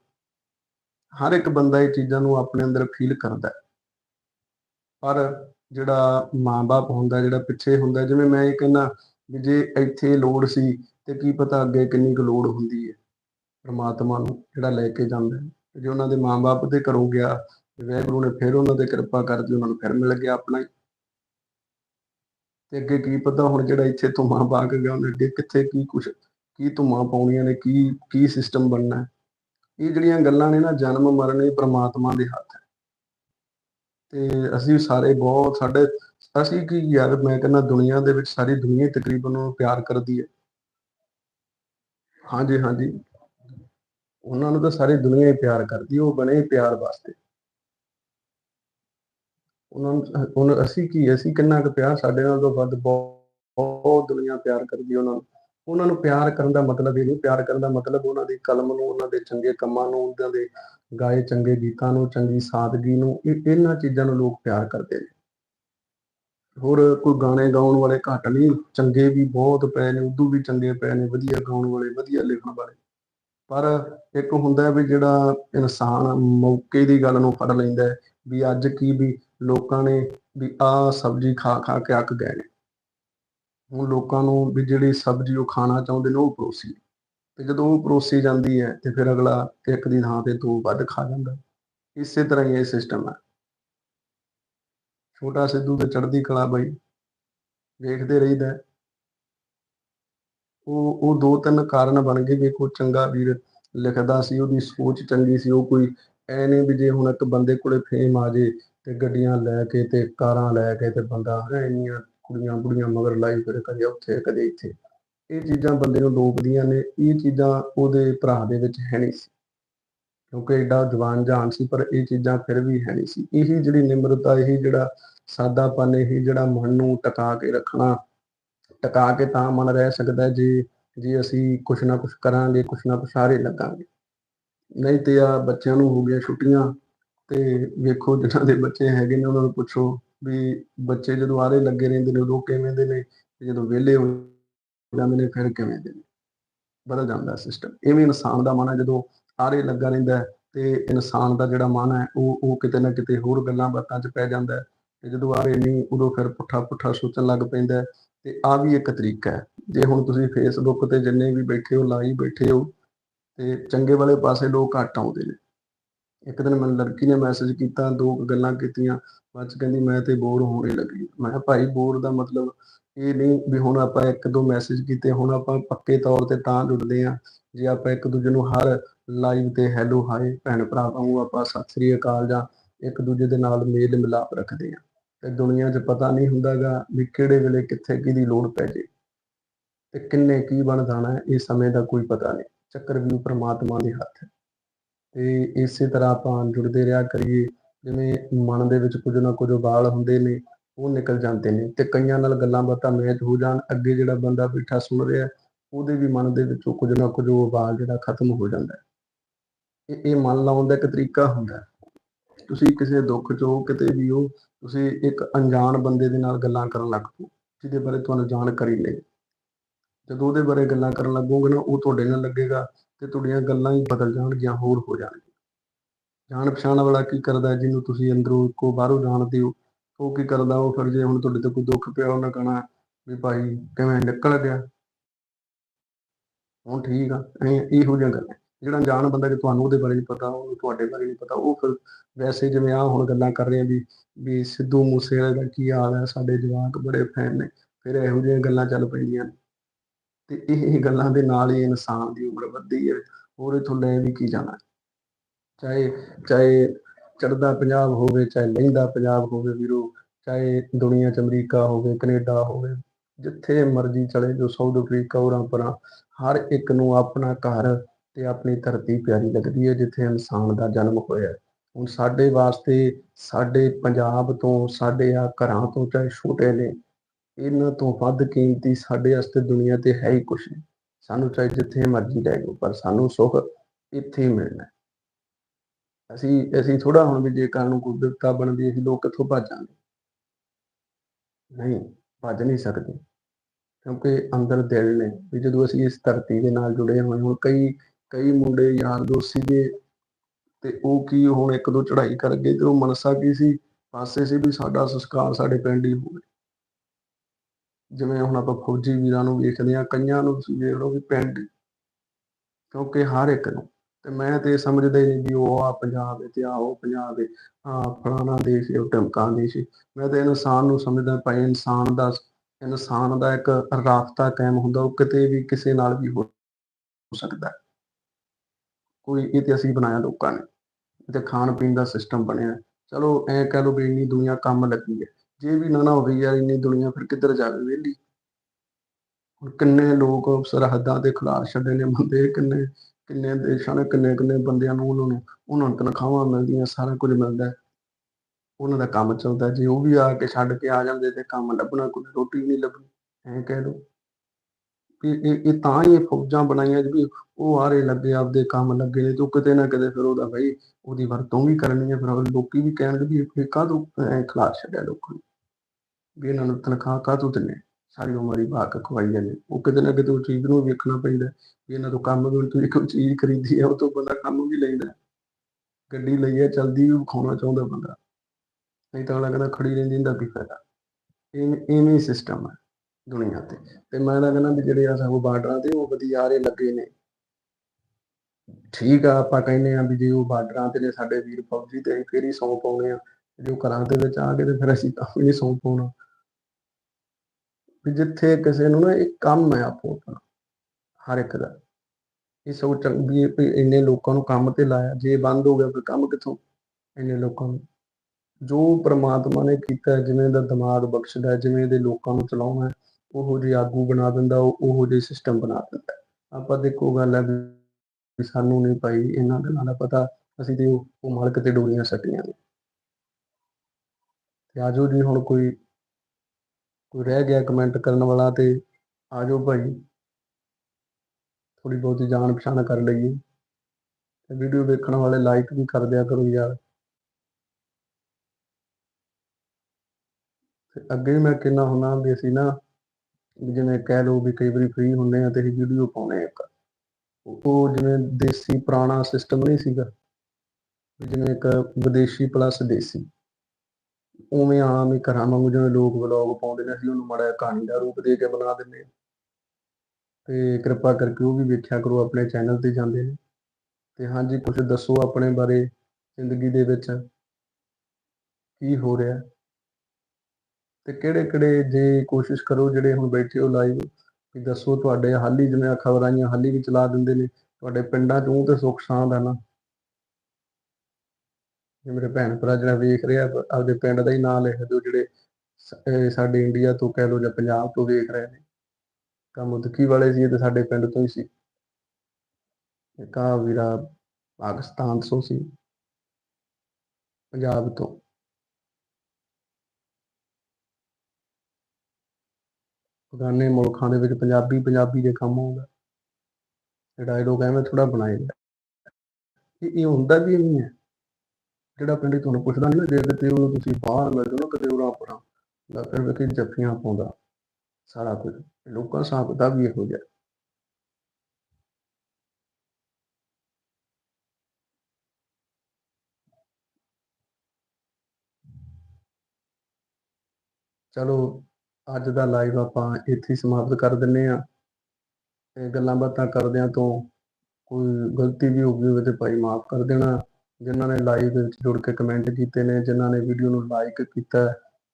ਹਰ ਇੱਕ ਬੰਦਾ ਇਹ ਚੀਜ਼ਾਂ ਨੂੰ ਆਪਣੇ ਅੰਦਰ ਫੀਲ ਕਰਦਾ ਪਰ ਜਿਹੜਾ ਮਾਂ-ਬਾਪ ਹੁੰਦਾ, ਜਿਹੜਾ ਪਿੱਛੇ ਹੁੰਦਾ, ਜਿਵੇਂ ਮੈਂ ਇਹ ਕਹਿੰਦਾ ਵੀ ਜੇ ਇੱਥੇ ਲੋੜ ਸੀ ਤੇ ਕੀ ਪਤਾ ਅੱਗੇ ਕਿੰਨੀ ਕੁ ਲੋੜ ਹੁੰਦੀ ਹੈ। ਪਰਮਾਤਮਾ ਨੂੰ ਜਿਹੜਾ ਲੈ ਕੇ ਜਾਂਦਾ ਹੈ। ਜੇ ਉਹਨਾਂ ਦੇ ਮਾਂ-ਬਾਪ ਦੇ ਘਰੋਂ ਗਿਆ ਵੈਗੁਰੂ ਨੇ ਫਿਰ ਉਹਨਾਂ ਤੇ ਕਿਰਪਾ ਕਰਦੀ ਉਹਨਾਂ ਨੂੰ ਫਿਰ ਮਿਲ ਗਿਆ ਆਪਣਾ ਹੀ। ਤੇ ਅੱਗੇ ਕੀ ਪਤਾ ਹੁਣ ਜਿਹੜਾ ਇੱਥੇ ਧੁੰਮਾਂ ਪਾ ਕੇ ਗਿਆ, ਉਹਨੇ ਅੱਗੇ ਕਿੱਥੇ ਕੀ ਕੁਛ, ਕੀ ਧੁੰਮਾਂ ਪਾਉਣੀਆਂ ਨੇ, ਕੀ ਕੀ ਸਿਸਟਮ ਬਣਨਾ ਹੈ। ਇਹ ਜਿਹੜੀਆਂ ਗੱਲਾਂ ਨੇ ਨਾ, ਜਨਮ, ਮਰਨ, ਇਹ ਪ੍ਰਮਾਤਮਾ ਦੇ ਹੱਥ ਹੈ। ਤੇ ਅਸੀਂ ਸਾਰੇ ਬਹੁਤ ਸਾਡੇ ਅਸੀਂ ਕੀ ਯਾਰ, ਮੈਂ ਕਹਿੰਦਾ ਦੁਨੀਆ ਦੇ ਵਿੱਚ ਸਾਰੀ ਦੁਨੀਆ ਤਕਰੀਬਨ ਉਹਨੂੰ ਪਿਆਰ ਕਰਦੀ ਹੈ। ਹਾਂਜੀ ਹਾਂਜੀ। ਉਹਨਾਂ ਨੂੰ ਤਾਂ ਸਾਰੀ ਦੁਨੀਆ ਹੀ ਪਿਆਰ ਕਰਦੀ, ਉਹ ਬਣੇ ਪਿਆਰ ਵਾਸਤੇ। ਉਹਨਾਂ ਨੂੰ, ਹੁਣ ਅਸੀਂ ਕੀ, ਅਸੀਂ ਕਿੰਨਾ ਕੁ ਪਿਆਰ, ਸਾਡੇ ਨਾਲ ਤੋਂ ਵੱਧ ਬਹੁਤ ਬਹੁਤ ਦੁਨੀਆ ਪਿਆਰ ਕਰਦੀ ਉਹਨਾਂ ਨੂੰ। ਉਹਨਾਂ ਨੂੰ ਪਿਆਰ ਕਰਨ ਦਾ ਮਤਲਬ ਇਹ ਨਹੀਂ ਪਿਆਰ ਕਰਨ ਦਾ ਮਤਲਬ ਉਹਨਾਂ ਦੀ ਕਲਮ ਨੂੰ, ਉਹਨਾਂ ਦੇ ਚੰਗੇ ਕੰਮਾਂ ਨੂੰ, ਉਹਨਾਂ ਦੇ ਗਾਏ ਚੰਗੇ ਗੀਤਾਂ ਨੂੰ, ਚੰਗੀ ਸਾਦਗੀ ਨੂੰ, ਇਹ ਇਹਨਾਂ ਚੀਜ਼ਾਂ ਨੂੰ ਲੋਕ ਪਿਆਰ ਕਰਦੇ ਨੇ। ਹੋਰ ਕੋਈ ਗਾਣੇ ਗਾਉਣ ਵਾਲੇ ਘੱਟ ਨਹੀਂ, ਚੰਗੇ ਵੀ ਬਹੁਤ ਪਏ ਨੇ, ਉਦੋਂ ਵੀ ਚੰਗੇ ਪਏ ਨੇ, ਵਧੀਆ ਗਾਉਣ ਵਾਲੇ, ਵਧੀਆ ਲਿਖਣ ਵਾਲੇ। ਪਰ ਇੱਕ ਹੁੰਦਾ ਵੀ ਜਿਹੜਾ ਇਨਸਾਨ ਮੌਕੇ ਦੀ ਗੱਲ ਨੂੰ ਫੜ ਲੈਂਦਾ ਵੀ ਅੱਜ ਕੀ ਵੀ ਲੋਕਾਂ ਨੇ ਵੀ ਆਹ ਸਬਜ਼ੀ ਖਾ ਖਾ ਕੇ ਅੱਕ ਗਏ ਨੇ। ਹੁਣ ਲੋਕਾਂ ਨੂੰ ਵੀ ਜਿਹੜੀ ਸਬਜ਼ੀ ਉਹ ਖਾਣਾ ਚਾਹੁੰਦੇ ਨੇ ਉਹ ਪਰੋਸੀ। ਤੇ ਜਦੋਂ ਉਹ ਪਰੋਸੀ ਜਾਂਦੀ ਹੈ ਤੇ ਫਿਰ ਅਗਲਾ ਇੱਕ ਦੀ ਥਾਂ ਤੇ ਦੋ ਵੱਧ ਖਾ ਜਾਂਦਾ। ਇਸੇ ਤਰ੍ਹਾਂ ਹੀ ਇਹ ਸਿਸਟਮ ਹੈ। ਛੋਟਾ ਸਿੱਧੂ ਤੇ ਚੜ੍ਹਦੀ ਕਲਾ ਬਾਈ ਵੇਖਦੇ ਰਹੀਦਾ ਉਹ ਉਹ ਦੋ ਤਿੰਨ ਕਾਰਨ ਬਣ ਗਏ ਵੀ ਕੋਈ ਚੰਗਾ ਵੀਰ ਲਿਖਦਾ ਸੀ, ਉਹਦੀ ਸੋਚ ਚੰਗੀ ਸੀ, ਉਹ ਕੋਈ ਐ ਨਹੀਂ ਵੀ ਜੇ ਹੁਣ ਇੱਕ ਬੰਦੇ ਕੋਲੇ ਫੇਮ ਆ ਜੇ ਤੇ ਗੱਡੀਆਂ ਲੈ ਕੇ ਤੇ ਕਾਰਾਂ ਲੈ ਕੇ ਤੇ ਬੰਦਾ ਹੈ ਇੰਨੀਆਂ ਕੁੜੀਆਂ ਬੁੜੀਆਂ ਮਗਰ ਲਾਈ ਫਿਰ ਕਦੇ ਉੱਥੇ, ਕਦੇ ਇੱਥੇ। ਇਹ ਚੀਜ਼ਾਂ ਬੰਦੇ ਨੂੰ ਲੋਕਦੀਆਂ ਨੇ, ਇਹ ਚੀਜ਼ਾਂ ਉਹਦੇ ਭਰਾ ਦੇ ਵਿੱਚ ਹੈ ਨਹੀਂ ਸੀ। ਕਿਉਂਕਿ ਐਡਾ ਜਵਾਨ ਜਹਾਨ ਸੀ, ਪਰ ਇਹ ਚੀਜ਼ਾਂ ਫਿਰ ਵੀ ਹੈ ਨਹੀਂ ਸੀ। ਇਹੀ ਜਿਹੜੀ ਨਿਮਰਤਾ, ਇਹੀ ਜਿਹੜਾ ਸਾਦਾਪਨ, ਇਹੀ ਜਿਹੜਾ ਮਨ ਨੂੰ ਟਿਕਾ ਕੇ ਰੱਖਣਾ, ਟਿਕਾ ਕੇ ਤਾਂ ਮਨ ਰਹਿ ਸਕਦਾ ਜੇ ਜੇ ਅਸੀਂ ਕੁਛ ਨਾ ਕੁਛ ਕਰਾਂਗੇ, ਕੁਛ ਨਾ ਕੁਛ ਹਾਰੇ ਲੱਗਾਂਗੇ। ਨਹੀਂ ਤੇ ਆ ਬੱਚਿਆਂ ਨੂੰ ਹੋ ਗਿਆ ਛੁੱਟੀਆਂ ਤੇ ਵੇਖੋ ਜਿਹਨਾਂ ਦੇ ਬੱਚੇ ਹੈਗੇ ਨੇ, ਉਹਨਾਂ ਨੂੰ ਪੁੱਛੋ ਵੀ ਬੱਚੇ ਜਦੋਂ ਆਰੇ ਲੱਗੇ ਰਹਿੰਦੇ ਨੇ, ਉਦੋਂ ਕਿਵੇਂ ਦੇ ਨੇ ਤੇ ਜਦੋਂ ਵਿਹਲੇ ਹੋ ਜਾਂਦੇ ਨੇ, ਫਿਰ ਕਿਵੇਂ ਦੇ ਨੇ? ਬਦਲ ਜਾਂਦਾ ਸਿਸਟਮ ਇਵੇਂ ਇਨਸਾਨ ਦਾ ਮਨ ਹੈ ਜਦੋਂ ਆਰੇ ਲੱਗਾ ਰਹਿੰਦਾ ਤੇ ਇਨਸਾਨ ਦਾ ਜਿਹੜਾ ਮਨ ਹੈ, ਉਹ ਉਹ ਕਿਤੇ ਨਾ ਕਿਤੇ ਹੋਰ ਗੱਲਾਂ ਬਾਤਾਂ 'ਚ ਪੈ ਜਾਂਦਾ ਤੇ ਜਦੋਂ ਆਰੇ ਨਹੀਂ ਉਦੋਂ ਫਿਰ ਪੁੱਠਾ ਪੁੱਠਾ ਸੋਚਣ ਲੱਗ ਪੈਂਦਾ ਹੈ ਤੇ ਆ ਵੀ ਇੱਕ ਤਰੀਕਾ ਹੈ। ਜੇ ਹੁਣ ਤੁਸੀਂ ਫੇਸਬੁੱਕ ਤੇ ਜਿੰਨੇ ਵੀ ਬੈਠੇ ਹੋ ਲਾਈ ਬੈਠੇ ਹੋ ਤੇ ਚੰਗੇ ਵਾਲੇ ਪਾਸੇ ਲੋਕ ਘੱਟ ਆਉਂਦੇ ਨੇ। ਇੱਕ ਦਿਨ ਮੈਨੂੰ ਲੜਕੀ ਨੇ ਮੈਸੇਜ ਕੀਤਾ, ਦੋ ਕੁ ਗੱਲਾਂ ਕੀਤੀਆਂ, ਬਾਅਦ ਚ ਕਹਿੰਦੀ ਮੈਂ ਤੇ ਬੋਰ ਹੋਣ ਲੱਗੀ। ਮੈਂ ਕਿਹਾ, ਭਾਈ ਬੋਰ ਦਾ ਮਤਲਬ ਇਹ ਨਹੀਂ ਵੀ ਹੁਣ ਆਪਾਂ ਇੱਕ ਦੋ ਮੈਸੇਜ ਕੀਤੇ, ਹੁਣ ਆਪਾਂ ਪੱਕੇ ਤੌਰ ਤੇ ਤਾਂ ਜੁੜਦੇ ਆ ਜੇ ਆਪਾਂ ਇੱਕ ਦੂਜੇ ਨੂੰ ਹਰ ਲਾਈਵ ਤੇ ਹੈਲੋ ਹਾਈ ਭੈਣ ਭਰਾ ਵਾਂਗੂ ਆਪਾਂ ਸਤਿ ਸ੍ਰੀ ਅਕਾਲ ਜਾਂ ਇੱਕ ਦੂਜੇ ਦੇ ਨਾਲ ਮੇਲ ਮਿਲਾਪ ਰੱਖਦੇ ਆ ਤੇ ਦੁਨੀਆ 'ਚ ਪਤਾ ਨਹੀਂ ਹੁੰਦਾਗਾ ਵੀ ਕਿਹੜੇ ਵੇਲੇ ਕਿੱਥੇ ਕਿਹਦੀ ਲੋੜ ਪੈ ਜੇ। ਤੇ ਕਿੰਨੇ ਕੀ ਬਣ ਜਾਣਾ ਇਹ ਸਮੇਂ ਦਾ ਕੋਈ ਪਤਾ ਨਹੀਂ। ਚੱਕਰ ਵੀ ਪਰਮਾਤਮਾ ਦੇ ਹੱਥ ਹੈ। ਤੇ ਇਸੇ ਤਰ੍ਹਾਂ ਆਪਾਂ ਜੁੜਦੇ ਰਿਹਾ ਕਰੀਏ। ਜਿਵੇਂ ਮਨ ਦੇ ਵਿੱਚ ਕੁਝ ਨਾ ਕੁਝ ਉਬਾਲ ਹੁੰਦੇ ਨੇ, ਉਹ ਨਿਕਲ ਜਾਂਦੇ ਨੇ ਤੇ ਕਈਆਂ ਨਾਲ ਗੱਲਾਂ ਬਾਤਾਂ ਮੈਚ ਹੋ ਜਾਣ, ਅੱਗੇ ਜਿਹੜਾ ਬੰਦਾ ਬੈਠਾ ਸੁਣ ਰਿਹਾ, ਉਹਦੇ ਵੀ ਮਨ ਦੇ ਵਿੱਚੋਂ ਕੁਝ ਨਾ ਕੁਝ ਉਹ ਉਬਾਲ ਜਿਹੜਾ ਖਤਮ ਹੋ ਜਾਂਦਾ ਹੈ। ਇਹ ਇਹ ਮਨ ਲਾਉਣ ਦਾ ਇੱਕ ਤਰੀਕਾ ਹੁੰਦਾ ਹੈ। ਤੁਸੀਂ ਕਿਸੇ ਦੁੱਖ 'ਚ ਹੋ, ਕਿਤੇ ਵੀ ਹੋ, ਤੁਸੀਂ ਇੱਕ ਅਣਜਾਣ ਬੰਦੇ ਦੇ ਨਾਲ ਗੱਲਾਂ ਕਰਨ ਲੱਗ ਪਓ, ਜਿਹਦੇ ਬਾਰੇ ਤੁਹਾਨੂੰ ਜਾਣਕਾਰੀ ਨਹੀਂ। ਜਦੋਂ ਉਹਦੇ ਬਾਰੇ ਗੱਲਾਂ ਕਰਨ ਲੱਗੋਗੇ ਨਾ, ਉਹ ਤੁਹਾਡੇ ਨਾਲ ਲੱਗੇਗਾ। ਤੇ ਤੁਹਾਡੀਆਂ ਗੱਲਾਂ ਹੀ ਬਦਲ ਜਾਣਗੀਆਂ ਹੋਰ ਹੋ ਜਾਣਗੀਆਂ ਜਾਣ ਪਛਾਣ ਵਾਲਾ ਕੀ ਕਰਦਾ ਜਿਹਨੂੰ ਤੁਸੀਂ ਅੰਦਰੋਂ ਕੋ ਬਾਹਰੋਂ ਜਾਣਦੇ ਹੋ, ਉਹ ਕੀ ਕਰਦਾ, ਉਹ ਫਿਰ ਜੇ ਹੁਣ ਤੁਹਾਡੇ ਤੇ ਕੋਈ ਦੁੱਖ ਪਿਆ, ਉਹਨਾਂ ਕਹਣਾ ਵੀ ਭਾਈ ਕਿਵੇਂ ਨਿਕਲ ਗਿਆ। ਹੁਣ ਠੀਕ ਆ ਇਹੋ ਜਿਹੀਆਂ ਗੱਲਾਂ। ਜਿਹੜਾ ਜਾਣ ਬੰਦਾ ਕਿ ਤੁਹਾਨੂੰ ਉਹਦੇ ਬਾਰੇ ਨਹੀਂ ਪਤਾ, ਉਹਨੂੰ ਤੁਹਾਡੇ ਬਾਰੇ ਨਹੀਂ ਪਤਾ, ਉਹ ਫਿਰ ਵੈਸੇ ਜਿਵੇਂ ਆ ਹੁਣ ਗੱਲਾਂ ਕਰ ਰਹੇ ਆ ਵੀ ਵੀ ਸਿੱਧੂ ਮੂਸੇਵਾਲੇ ਦਾ ਕੀ ਹਾਲ ਹੈ, ਸਾਡੇ ਜਵਾਕ ਬੜੇ ਫੈਨ ਨੇ, ਫਿਰ ਇਹੋ ਜਿਹੀਆਂ ਗੱਲਾਂ ਚੱਲ ਪੈਂਦੀਆਂ ਨੇ। ਤੇ ਇਹ ਗੱਲਾਂ ਦੇ ਨਾਲ ਹੀ ਇਨਸਾਨ ਦੀ ਉਮਰ ਵੱਧਦੀ ਹੈ, ਹੋਰ ਇਥੋਂ ਲੈ ਵੀ ਕੀ ਜਾਣਾ? ਚਾਹੇ ਚਾਹੇ ਚੜ੍ਹਦਾ ਪੰਜਾਬ ਹੋਵੇ, ਚਾਹੇ ਲਹਿੰਦਾ ਪੰਜਾਬ ਹੋਵੇ ਵੀਰੋ, ਚਾਹੇ ਦੁਨੀਆ 'ਚ ਅਮਰੀਕਾ ਹੋਵੇ, ਕੈਨੇਡਾ ਹੋਵੇ, ਜਿੱਥੇ ਮਰਜ਼ੀ ਚਲੇ ਜੋ ਸਾਊਥ ਅਫਰੀਕਾ ਉਰਾਂ ਪਰਾਂ, ਹਰ ਇੱਕ ਨੂੰ ਆਪਣਾ ਘਰ ਤੇ ਆਪਣੀ ਧਰਤੀ ਪਿਆਰੀ ਲੱਗਦੀ ਹੈ, ਜਿੱਥੇ ਇਨਸਾਨ ਦਾ ਜਨਮ ਹੋਇਆ ਹੁਣ ਸਾਡੇ ਵਾਸਤੇ ਸਾਡੇ ਪੰਜਾਬ ਤੋਂ, ਸਾਡੇ ਆ ਘਰਾਂ ਤੋਂ, ਚਾਹੇ ਛੋਟੇ ਨੇ ਇਹਨਾਂ ਤੋਂ ਵੱਧ ਕੀਮਤੀ ਸਾਡੇ ਵਾਸਤੇ ਦੁਨੀਆ ਤੇ ਹੈ ਹੀ ਕੁਛ ਨਹੀਂ। ਸਾਨੂੰ ਚਾਹੇ ਜਿੱਥੇ ਮਰਜ਼ੀ ਰਹਿ ਜਾਓ, ਪਰ ਸਾਨੂੰ ਸੁੱਖ ਇੱਥੇ ਹੀ ਮਿਲਣਾ ਅਸੀਂ ਅਸੀਂ ਥੋੜਾ ਹੁਣ ਵੀ ਜੇ ਕੱਲ੍ਹ ਨੂੰ ਕੋਈ ਬਿਪਤਾ ਬਣਦੀ ਅਸੀਂ ਲੋਕ ਕਿੱਥੋਂ ਭੱਜਾਂਗੇ? ਨਹੀਂ, ਭੱਜ ਨਹੀਂ ਸਕਦੇ। ਕਿਉਂਕਿ ਅੰਦਰ ਦਿਲ ਨੇ ਵੀ ਜਦੋਂ ਅਸੀਂ ਇਸ ਧਰਤੀ ਦੇ ਨਾਲ ਜੁੜੇ ਹੋਏ ਹੁਣ, ਕਈ ਕਈ ਮੁੰਡੇ, ਯਾਰ ਦੋਸਤ ਸੀਗੇ ਤੇ ਉਹ ਕੀ ਹੁਣ ਇੱਕ ਦੋ ਚੜ੍ਹਾਈ ਕਰ ਗਏ, ਤੇ ਉਹ ਮਨਸਾ ਕੀ ਸੀ? ਪਾਸੇ ਸੀ ਵੀ ਸਾਡਾ ਸੰਸਕਾਰ ਸਾਡੇ ਪਿੰਡ ਹੀ ਹੋਵੇ ਜਿਵੇਂ ਹੁਣ ਆਪਾਂ ਫੌਜੀ ਵੀਰਾਂ ਨੂੰ ਵੇਖਦੇ ਆ ਕਈਆਂ ਨੂੰ ਤੁਸੀਂ ਵੇਖ ਲਓ ਵੀ ਪਿੰਡ ਕਿਉਂਕਿ ਹਰ ਇੱਕ ਨੂੰ। ਤੇ ਮੈਂ ਤੇ ਸਮਝਦਾ ਹੀ ਨਹੀਂ ਵੀ ਉਹ ਆ ਪੰਜਾਬ ਹੈ ਤੇ ਆ ਉਹ ਪੰਜਾਬ ਹੈ ਆ ਫਲਾਣਾ ਦੇਸ਼ ਹੈ, ਉਹ ਟਮਕਾਂ ਦੇਸ਼ ਮੈਂ ਤਾਂ ਇਨਸਾਨ ਨੂੰ ਸਮਝਦਾ ਭਾਈ, ਇਨਸਾਨ ਦਾ ਇਨਸਾਨ ਦਾ ਇੱਕ ਰਾਬਤਾ ਕਾਇਮ ਹੁੰਦਾ, ਉਹ ਕਿਤੇ ਵੀ ਕਿਸੇ ਨਾਲ ਵੀ ਹੋ ਸਕਦਾ। ਕੋਈ ਇਹ ਤੇ ਅਸੀਂ ਬਣਾਇਆ ਲੋਕਾਂ ਨੇ। ਤੇ ਖਾਣ ਪੀਣ ਦਾ ਸਿਸਟਮ ਬਣਿਆ। ਚਲੋ, ਐ ਕਹਿ ਲਓ ਵੀ ਇੰਨੀ ਦੁਨੀਆ ਕੰਮ ਲੱਗੀ ਹੈ। ਜੇ ਵੀ ਨਾ ਨਾ ਹੋਵੇ ਯਾਰ ਇੰਨੀ ਦੁਨੀਆ, ਫਿਰ ਕਿੱਧਰ ਜਾਵੇ ਵਿਹਲੀ? ਹੁਣ ਕਿੰਨੇ ਲੋਕ ਸਰਹੱਦਾਂ ਤੇ ਖਿਲਾਰ ਛੱਡੇ ਨੇ ਬੰਦੇ, ਕਿੰਨੇ ਕਿੰਨੇ ਦੇਸ਼ਾਂ ਨੇ, ਕਿੰਨੇ ਕਿੰਨੇ ਬੰਦਿਆਂ ਨੂੰ ਉਹਨਾਂ ਨੂੰ ਉਹਨਾਂ ਨੂੰ ਤਨਖਾਹਾਂ ਮਿਲਦੀਆਂ, ਸਾਰਾ ਕੁਝ ਮਿਲਦਾ। ਉਹਨਾਂ ਦਾ ਕੰਮ ਚੱਲਦਾ, ਜੇ ਉਹ ਵੀ ਆ ਕੇ ਛੱਡ ਕੇ ਆ ਜਾਂਦੇ ਤੇ ਕੰਮ ਲੱਭਣਾ, ਕੋਈ ਰੋਟੀ ਨਹੀਂ ਲੱਭਣੀ, ਐਂ ਕਹਿ ਲਓ ਇਹ ਇਹ ਤਾਂ ਹੀ ਇਹ ਫੌਜਾਂ ਬਣਾਈਆਂ ਵੀ ਉਹ ਆਰੇ ਲੱਗੇ, ਆਪਦੇ ਕੰਮ ਲੱਗੇ ਨੇ, ਤੇ ਉਹ ਕਿਤੇ ਨਾ ਕਿਤੇ ਫਿਰ ਉਹਦਾ ਬਈ ਉਹਦੀ ਵਰਤੋਂ ਵੀ ਕਰਨੀ ਹੈ, ਫਿਰ ਲੋਕੀ ਵੀ ਕਹਿਣਗੇ ਵੀ ਇਹ ਕਾਹਤੋਂ ਐਂ ਖਿਲਾਰ ਛੱਡਿਆ ਲੋਕਾਂ ਨੂੰ। ਵੀ ਇਹਨਾਂ ਨੂੰ ਤਨਖਾਹ ਕਾਹਤੋਂ ਦਿੰਦੇ ਸਾਰੀ ਉਮਰ ਹੀ ਬਾਕ ਖਵਾਈ ਜਾਂਦੇ ਉਹ ਕਿਤੇ ਨਾ ਕਿਤੇ ਉਹ ਚੀਜ਼ ਨੂੰ ਵੇਖਣਾ ਪੈਂਦਾ ਵੀ ਇਹਨਾਂ ਤੋਂ ਕੰਮ ਵੀ ਹੁਣ ਤੁਸੀਂ ਕੋਈ ਚੀਜ਼ ਖਰੀਦੀ ਹੈ ਉਹ ਤੋਂ ਬੰਦਾ ਕੰਮ ਵੀ ਲੈਂਦਾ ਗੱਡੀ ਲਈ ਹੈ ਚਲਦੀ ਵੀ ਵਿਖਾਉਣਾ ਚਾਹੁੰਦਾ ਬੰਦਾ। ਨਹੀਂ ਤਾਂ ਅਗਲਾ ਕਹਿੰਦਾ ਖੜੀ ਰਹਿੰਦੀ, ਇਹਦਾ ਕੀ ਫਾਇਦਾ? ਇਵੇਂ ਇਵੇਂ ਸਿਸਟਮ ਹੈ ਦੁਨੀਆ ਤੇ। ਤੇ ਮੈਂ ਤਾਂ ਕਹਿੰਦਾ ਵੀ ਜਿਹੜੇ ਆ ਸਭ ਬਾਰਡਰਾਂ ਤੇ ਉਹ ਵਧੀਆਰੇ ਲੱਗੇ ਨੇ। ਠੀਕ ਆ, ਆਪਾਂ ਕਹਿੰਦੇ ਆ ਵੀ ਜੇ ਉਹ ਬਾਰਡਰਾਂ ਤੇ ਨੇ ਸਾਡੇ ਵੀਰ ਫੌਜੀ ਤੇ ਅਸੀਂ ਫੇਰ ਹੀ ਸੌ ਪਾਉਣੇ ਆ। ਜੋ ਘਰਾਂ ਦੇ ਵਿੱਚ ਆ ਕੇ ਤੇ ਫਿਰ ਅਸੀਂ ਤਾਂ ਵੀ ਨਹੀਂ ਸੌਂ ਪਾਉਣਾ। ਵੀ ਜਿੱਥੇ ਕਿਸੇ ਨੂੰ ਨਾ ਇੱਕ ਕੰਮ ਹੈ ਆਪੋ ਆਪਣਾ, ਹਰ ਇੱਕ ਦਾ। ਇਹ ਸੋਚ ਚੰਗੀ ਵੀ ਇੰਨੇ ਲੋਕਾਂ ਨੂੰ ਕੰਮ ਤੇ ਲਾਇਆ, ਜੇ ਬੰਦ ਹੋ ਗਿਆ ਫਿਰ ਕੰਮ ਕਿੱਥੋਂ? ਇੰਨੇ ਲੋਕਾਂ ਨੂੰ। ਜੋ ਪ੍ਰਮਾਤਮਾ ਨੇ ਕੀਤਾ ਜਿਵੇਂ ਦਾ ਦਿਮਾਗ ਬਖਸ਼ਦਾ ਜਿਵੇਂ ਦੇ ਲੋਕਾਂ ਨੂੰ ਚਲਾਉਣਾ ਉਹੋ ਜਿਹੇ ਆਗੂ ਬਣਾ ਦਿੰਦਾ, ਉਹੋ ਜਿਹੇ ਸਿਸਟਮ ਬਣਾ ਦਿੰਦਾ ਹੈ। ਆਪਾਂ ਦੇਖੋ ਗੱਲ ਹੈ ਵੀ ਸਾਨੂੰ ਨਹੀਂ ਭਾਈ ਇਹਨਾਂ ਗੱਲਾਂ ਦਾ ਪਤਾ, ਅਸੀਂ ਤੇ ਉਹ ਉਹ ਮਾਲਕ ਤੇ ਡੋਰੀਆਂ ਸੱਟੀਆਂ ਨੇ। ਤੇ ਆਜੋ ਜੀ ਹੁਣ ਕੋਈ ਕੋਈ ਰਹਿ ਗਿਆ ਕਮੈਂਟ ਕਰਨ ਵਾਲਾ ਤੇ ਜਾਓ ਭਾਈ। ਥੋੜੀ ਬਹੁਤੀ ਜਾਣ ਪਛਾਣ ਕਰ ਲਈਏ। ਤੇ ਵੀਡੀਓ ਵੇਖਣ ਵਾਲੇ ਲਾਈਕ ਵੀ ਕਰ ਦਿਆ ਕਰੋ ਯਾਰ। ਤੇ ਅੱਗੇ ਮੈਂ ਕਿੰਨਾ ਹੁੰਦਾ ਵੀ ਅਸੀਂ ਨਾ ਵੀ ਜਿਵੇਂ ਕਹਿ ਲਓ ਵੀ ਕਈ ਵਾਰੀ ਫ੍ਰੀ ਹੁੰਦੇ ਆ ਤੇ ਅਸੀਂ ਵੀਡੀਓ ਪਾਉਣੇ ਇੱਕ। ਉਹ ਜਿਵੇਂ ਦੇਸੀ ਪੁਰਾਣਾ ਸਿਸਟਮ ਨਹੀਂ ਸੀਗਾ। ਜਿਵੇਂ ਇੱਕ ਵਿਦੇਸ਼ੀ ਪਲੱਸ ਦੇਸੀ। ਉਵੇਂ ਆਮ ਹੀ ਘਰਾਂ ਵਾਂਗੂ ਜਿਵੇਂ ਲੋਕ ਵਲੌਗ ਪਾਉਂਦੇ ਨੇ, ਅਸੀਂ ਉਹਨੂੰ ਮਾੜਾ ਕਹਾਣੀ ਦਾ ਰੂਪ ਦੇ ਕੇ ਬਣਾ ਦਿੰਦੇ ਹਾਂ। ਤੇ ਕਿਰਪਾ ਕਰਕੇ ਉਹ ਵੀ ਵੇਖਿਆ ਕਰੋ, ਆਪਣੇ ਚੈਨਲ ਤੇ ਜਾਂਦੇ ਨੇ। ਤੇ ਹਾਂਜੀ ਕੁਝ ਦੱਸੋ ਆਪਣੇ ਬਾਰੇ ਜ਼ਿੰਦਗੀ ਦੇ ਵਿੱਚ। ਕੀ ਹੋ ਰਿਹਾ? ਤੇ ਕਿਹੜੇ ਕਿਹੜੇ ਜੇ ਕੋਸ਼ਿਸ਼ ਕਰੋ, ਜਿਹੜੇ ਹੁਣ ਬੈਠੇ ਹੋ ਲਾਈਵ ਵੀ ਦੱਸੋ ਤੁਹਾਡੇ ਹਾਲੀ ਜਿਵੇਂ ਖਬਰਾਂ ਆਈਆਂ, ਹਾਲੀ ਵੀ ਚਲਾ ਦਿੰਦੇ ਨੇ। ਤੁਹਾਡੇ ਪਿੰਡਾਂ 'ਚ ਉਹ ਤੇ ਸੁੱਖ ਸ਼ਾਂਤ ਹੈ ਨਾ। ਜੇ ਮੇਰੇ ਭੈਣ ਭਰਾ ਜਿਹੜਾ ਵੇਖ ਰਿਹਾ, ਆਪਦੇ ਪਿੰਡ ਦਾ ਹੀ ਨਾਂ ਲਿਖ ਦਿਓ, ਜਿਹੜੇ ਸ- ਅਹ ਸਾਡੇ ਇੰਡੀਆ ਤੋਂ ਕਹਿ ਲਓ ਜਾਂ ਪੰਜਾਬ ਤੋਂ ਵੇਖ ਰਹੇ ਨੇ। ਕੰਮ ਉਦਕੀ ਵਾਲੇ ਸੀ ਤੇ ਸਾਡੇ ਪਿੰਡ ਤੋਂ ਹੀ ਸੀ। ਇੱਕ ਆਹ ਵੀਰਾ ਪਾਕਿਸਤਾਨ ਤੋਂ ਸੀ, ਪੰਜਾਬ ਤੋਂ। ਬਗਾਨੇ ਮੁਲਕਾਂ ਦੇ ਵਿੱਚ ਪੰਜਾਬੀ ਪੰਜਾਬੀ ਦੇ ਕੰਮ ਆਉਂਦਾ। ਇਹ ਡਾਇਲੋਗ ਐਵੇਂ ਥੋੜਾ ਬਣਾਏ ਗਿਆ ਇਹ ਇਹ ਹੁੰਦਾ ਵੀ ਨਹੀਂ ਹੈ। ਜਿਹੜਾ ਪਿੰਡ ਤੁਹਾਨੂੰ ਪੁੱਛਦਾ ਨਹੀਂ ਨਾ, ਜੇ ਕਿਤੇ ਉਹਨੂੰ ਤੁਸੀਂ ਬਾਹਰ ਮਿਲ ਜਾਓ ਨਾ, ਕਿਤੇ ਉਰਾਂ ਆਪਣਾ ਦਾ ਫਿਰ ਵੇਖੇ ਜੱਫੀਆਂ ਪਾਉਂਦਾ। ਸਾਰਾ ਕੁਝ। ਲੋਕਾਂ ਹਿਸਾਬ ਦਾ ਵੀ ਇਹੋ ਜਿਹਾ। ਚਲੋ, ਅੱਜ ਦਾ ਲਾਈਵ ਆਪਾਂ ਇੱਥੇ ਹੀ ਸਮਾਪਤ ਕਰ ਦਿੰਨੇ ਆ। ਤੇ ਗੱਲਾਂ ਬਾਤਾਂ ਕਰਦਿਆਂ ਤੋਂ ਕੋਈ ਗਲਤੀ ਵੀ ਹੋ ਗਈ ਹੋਵੇ ਤੇ ਭਾਈ ਮਾਫ ਕਰ ਦੇਣਾ। ਜਿਨ੍ਹਾਂ ਨੇ ਲਾਈਵ ਦੇ ਵਿੱਚ ਜੁੜ ਕੇ ਕਮੈਂਟ ਕੀਤੇ ਨੇ, ਜਿਨ੍ਹਾਂ ਨੇ ਵੀਡੀਓ ਨੂੰ ਲਾਈਕ ਕੀਤਾ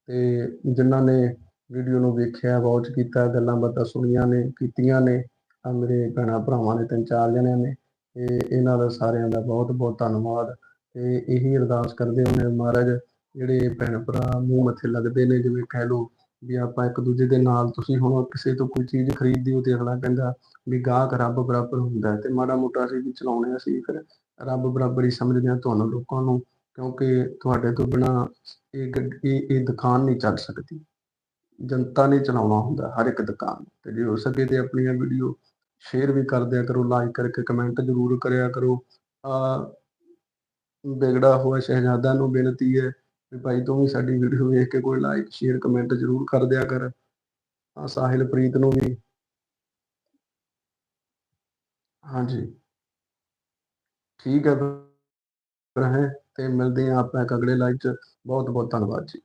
ਤੇ ਜਿਨ੍ਹਾਂ ਨੇ ਵੀਡੀਓ ਨੂੰ ਵੇਖਿਆ ਵਾਚ ਕੀਤਾ, ਗੱਲਾਂ ਬਾਤਾਂ ਸੁਣੀਆਂ ਨੇ, ਕੀਤੀਆਂ ਨੇ ਆ ਮੇਰੇ ਭੈਣਾਂ ਭਰਾਵਾਂ ਨੇ ਤਿੰਨ ਚਾਰ ਜਣਿਆਂ ਨੇ, ਤੇ ਇਹਨਾਂ ਦਾ ਸਾਰਿਆਂ ਦਾ ਬਹੁਤ ਬਹੁਤ ਧੰਨਵਾਦ ਤੇ ਇਹੀ ਅਰਦਾਸ ਕਰਦੇ ਹਾਂ ਮਹਾਰਾਜ, ਜਿਹੜੇ ਭੈਣ ਭਰਾ ਮੂੰਹ ਮੱਥੇ ਲੱਗਦੇ ਨੇ, ਜਿਵੇਂ ਕਹਿ ਲਓ ਵੀ ਆਪਾਂ ਇੱਕ ਦੂਜੇ ਦੇ ਨਾਲ ਤੁਸੀਂ ਹੁਣ ਕਿਸੇ ਤੋਂ ਕੋਈ ਚੀਜ਼ ਖਰੀਦਦੀ ਹੋ ਤੇ ਅਗਲਾ ਕਹਿੰਦਾ ਵੀ ਗਾਹਕ ਰੱਬ ਬਰਾਬਰ ਹੁੰਦਾ ਤੇ ਮਾੜਾ ਮੋਟਾ ਅਸੀਂ ਵੀ ਚਲਾਉਣੇ ਆ ਸੀ ਫਿਰ ਰੱਬ ਬਰਾਬਰ ਹੀ ਸਮਝਦੇ ਹਾਂ ਤੁਹਾਨੂੰ ਲੋਕਾਂ ਨੂੰ, ਕਿਉਂਕਿ ਤੁਹਾਡੇ ਤੋਂ ਬਿਨਾ ਇਹ ਗੱਡੀ, ਇਹ ਦੁਕਾਨ ਨਹੀਂ ਚੱਲ ਸਕਦੀ। ਜਨਤਾ ਨੇ ਚਲਾਉਣਾ ਹੁੰਦਾ, ਹਰ ਇੱਕ ਦੁਕਾਨ ਤੇ ਜੇ ਹੋ ਸਕੇ ਤੇ ਆਪਣੀਆਂ ਵੀਡੀਓ ਸ਼ੇਅਰ ਵੀ ਕਰ ਦਿਆ ਕਰੋ ਲਾਈਕ ਕਰਕੇ ਕਮੈਂਟ ਜ਼ਰੂਰ ਕਰਿਆ ਕਰੋ। ਆ ਵਿਗੜਾ ਹੋਇਆ ਸ਼ਹਿਜ਼ਾਦਾ ਨੂੰ ਬੇਨਤੀ ਹੈ ਵੀ ਭਾਈ ਤੂੰ ਵੀ ਸਾਡੀ ਵੀਡੀਓ ਵੇਖ ਕੇ ਕੋਈ ਲਾਈਕ ਸ਼ੇਅਰ ਕਮੈਂਟ ਜ਼ਰੂਰ ਕਰ ਦਿਆ ਕਰ। ਆ ਸਾਹਿਲ ਪ੍ਰੀਤ ਨੂੰ ਵੀ। ਹਾਂਜੀ। ਠੀਕ ਹੈ ਫਿਰ ਹੈ ਤੇ ਮਿਲਦੇ ਹਾਂ ਆਪਾਂ ਇੱਕ ਅਗਲੇ ਲਾਈਵ 'ਚ। ਬਹੁਤ ਬਹੁਤ ਧੰਨਵਾਦ ਜੀ।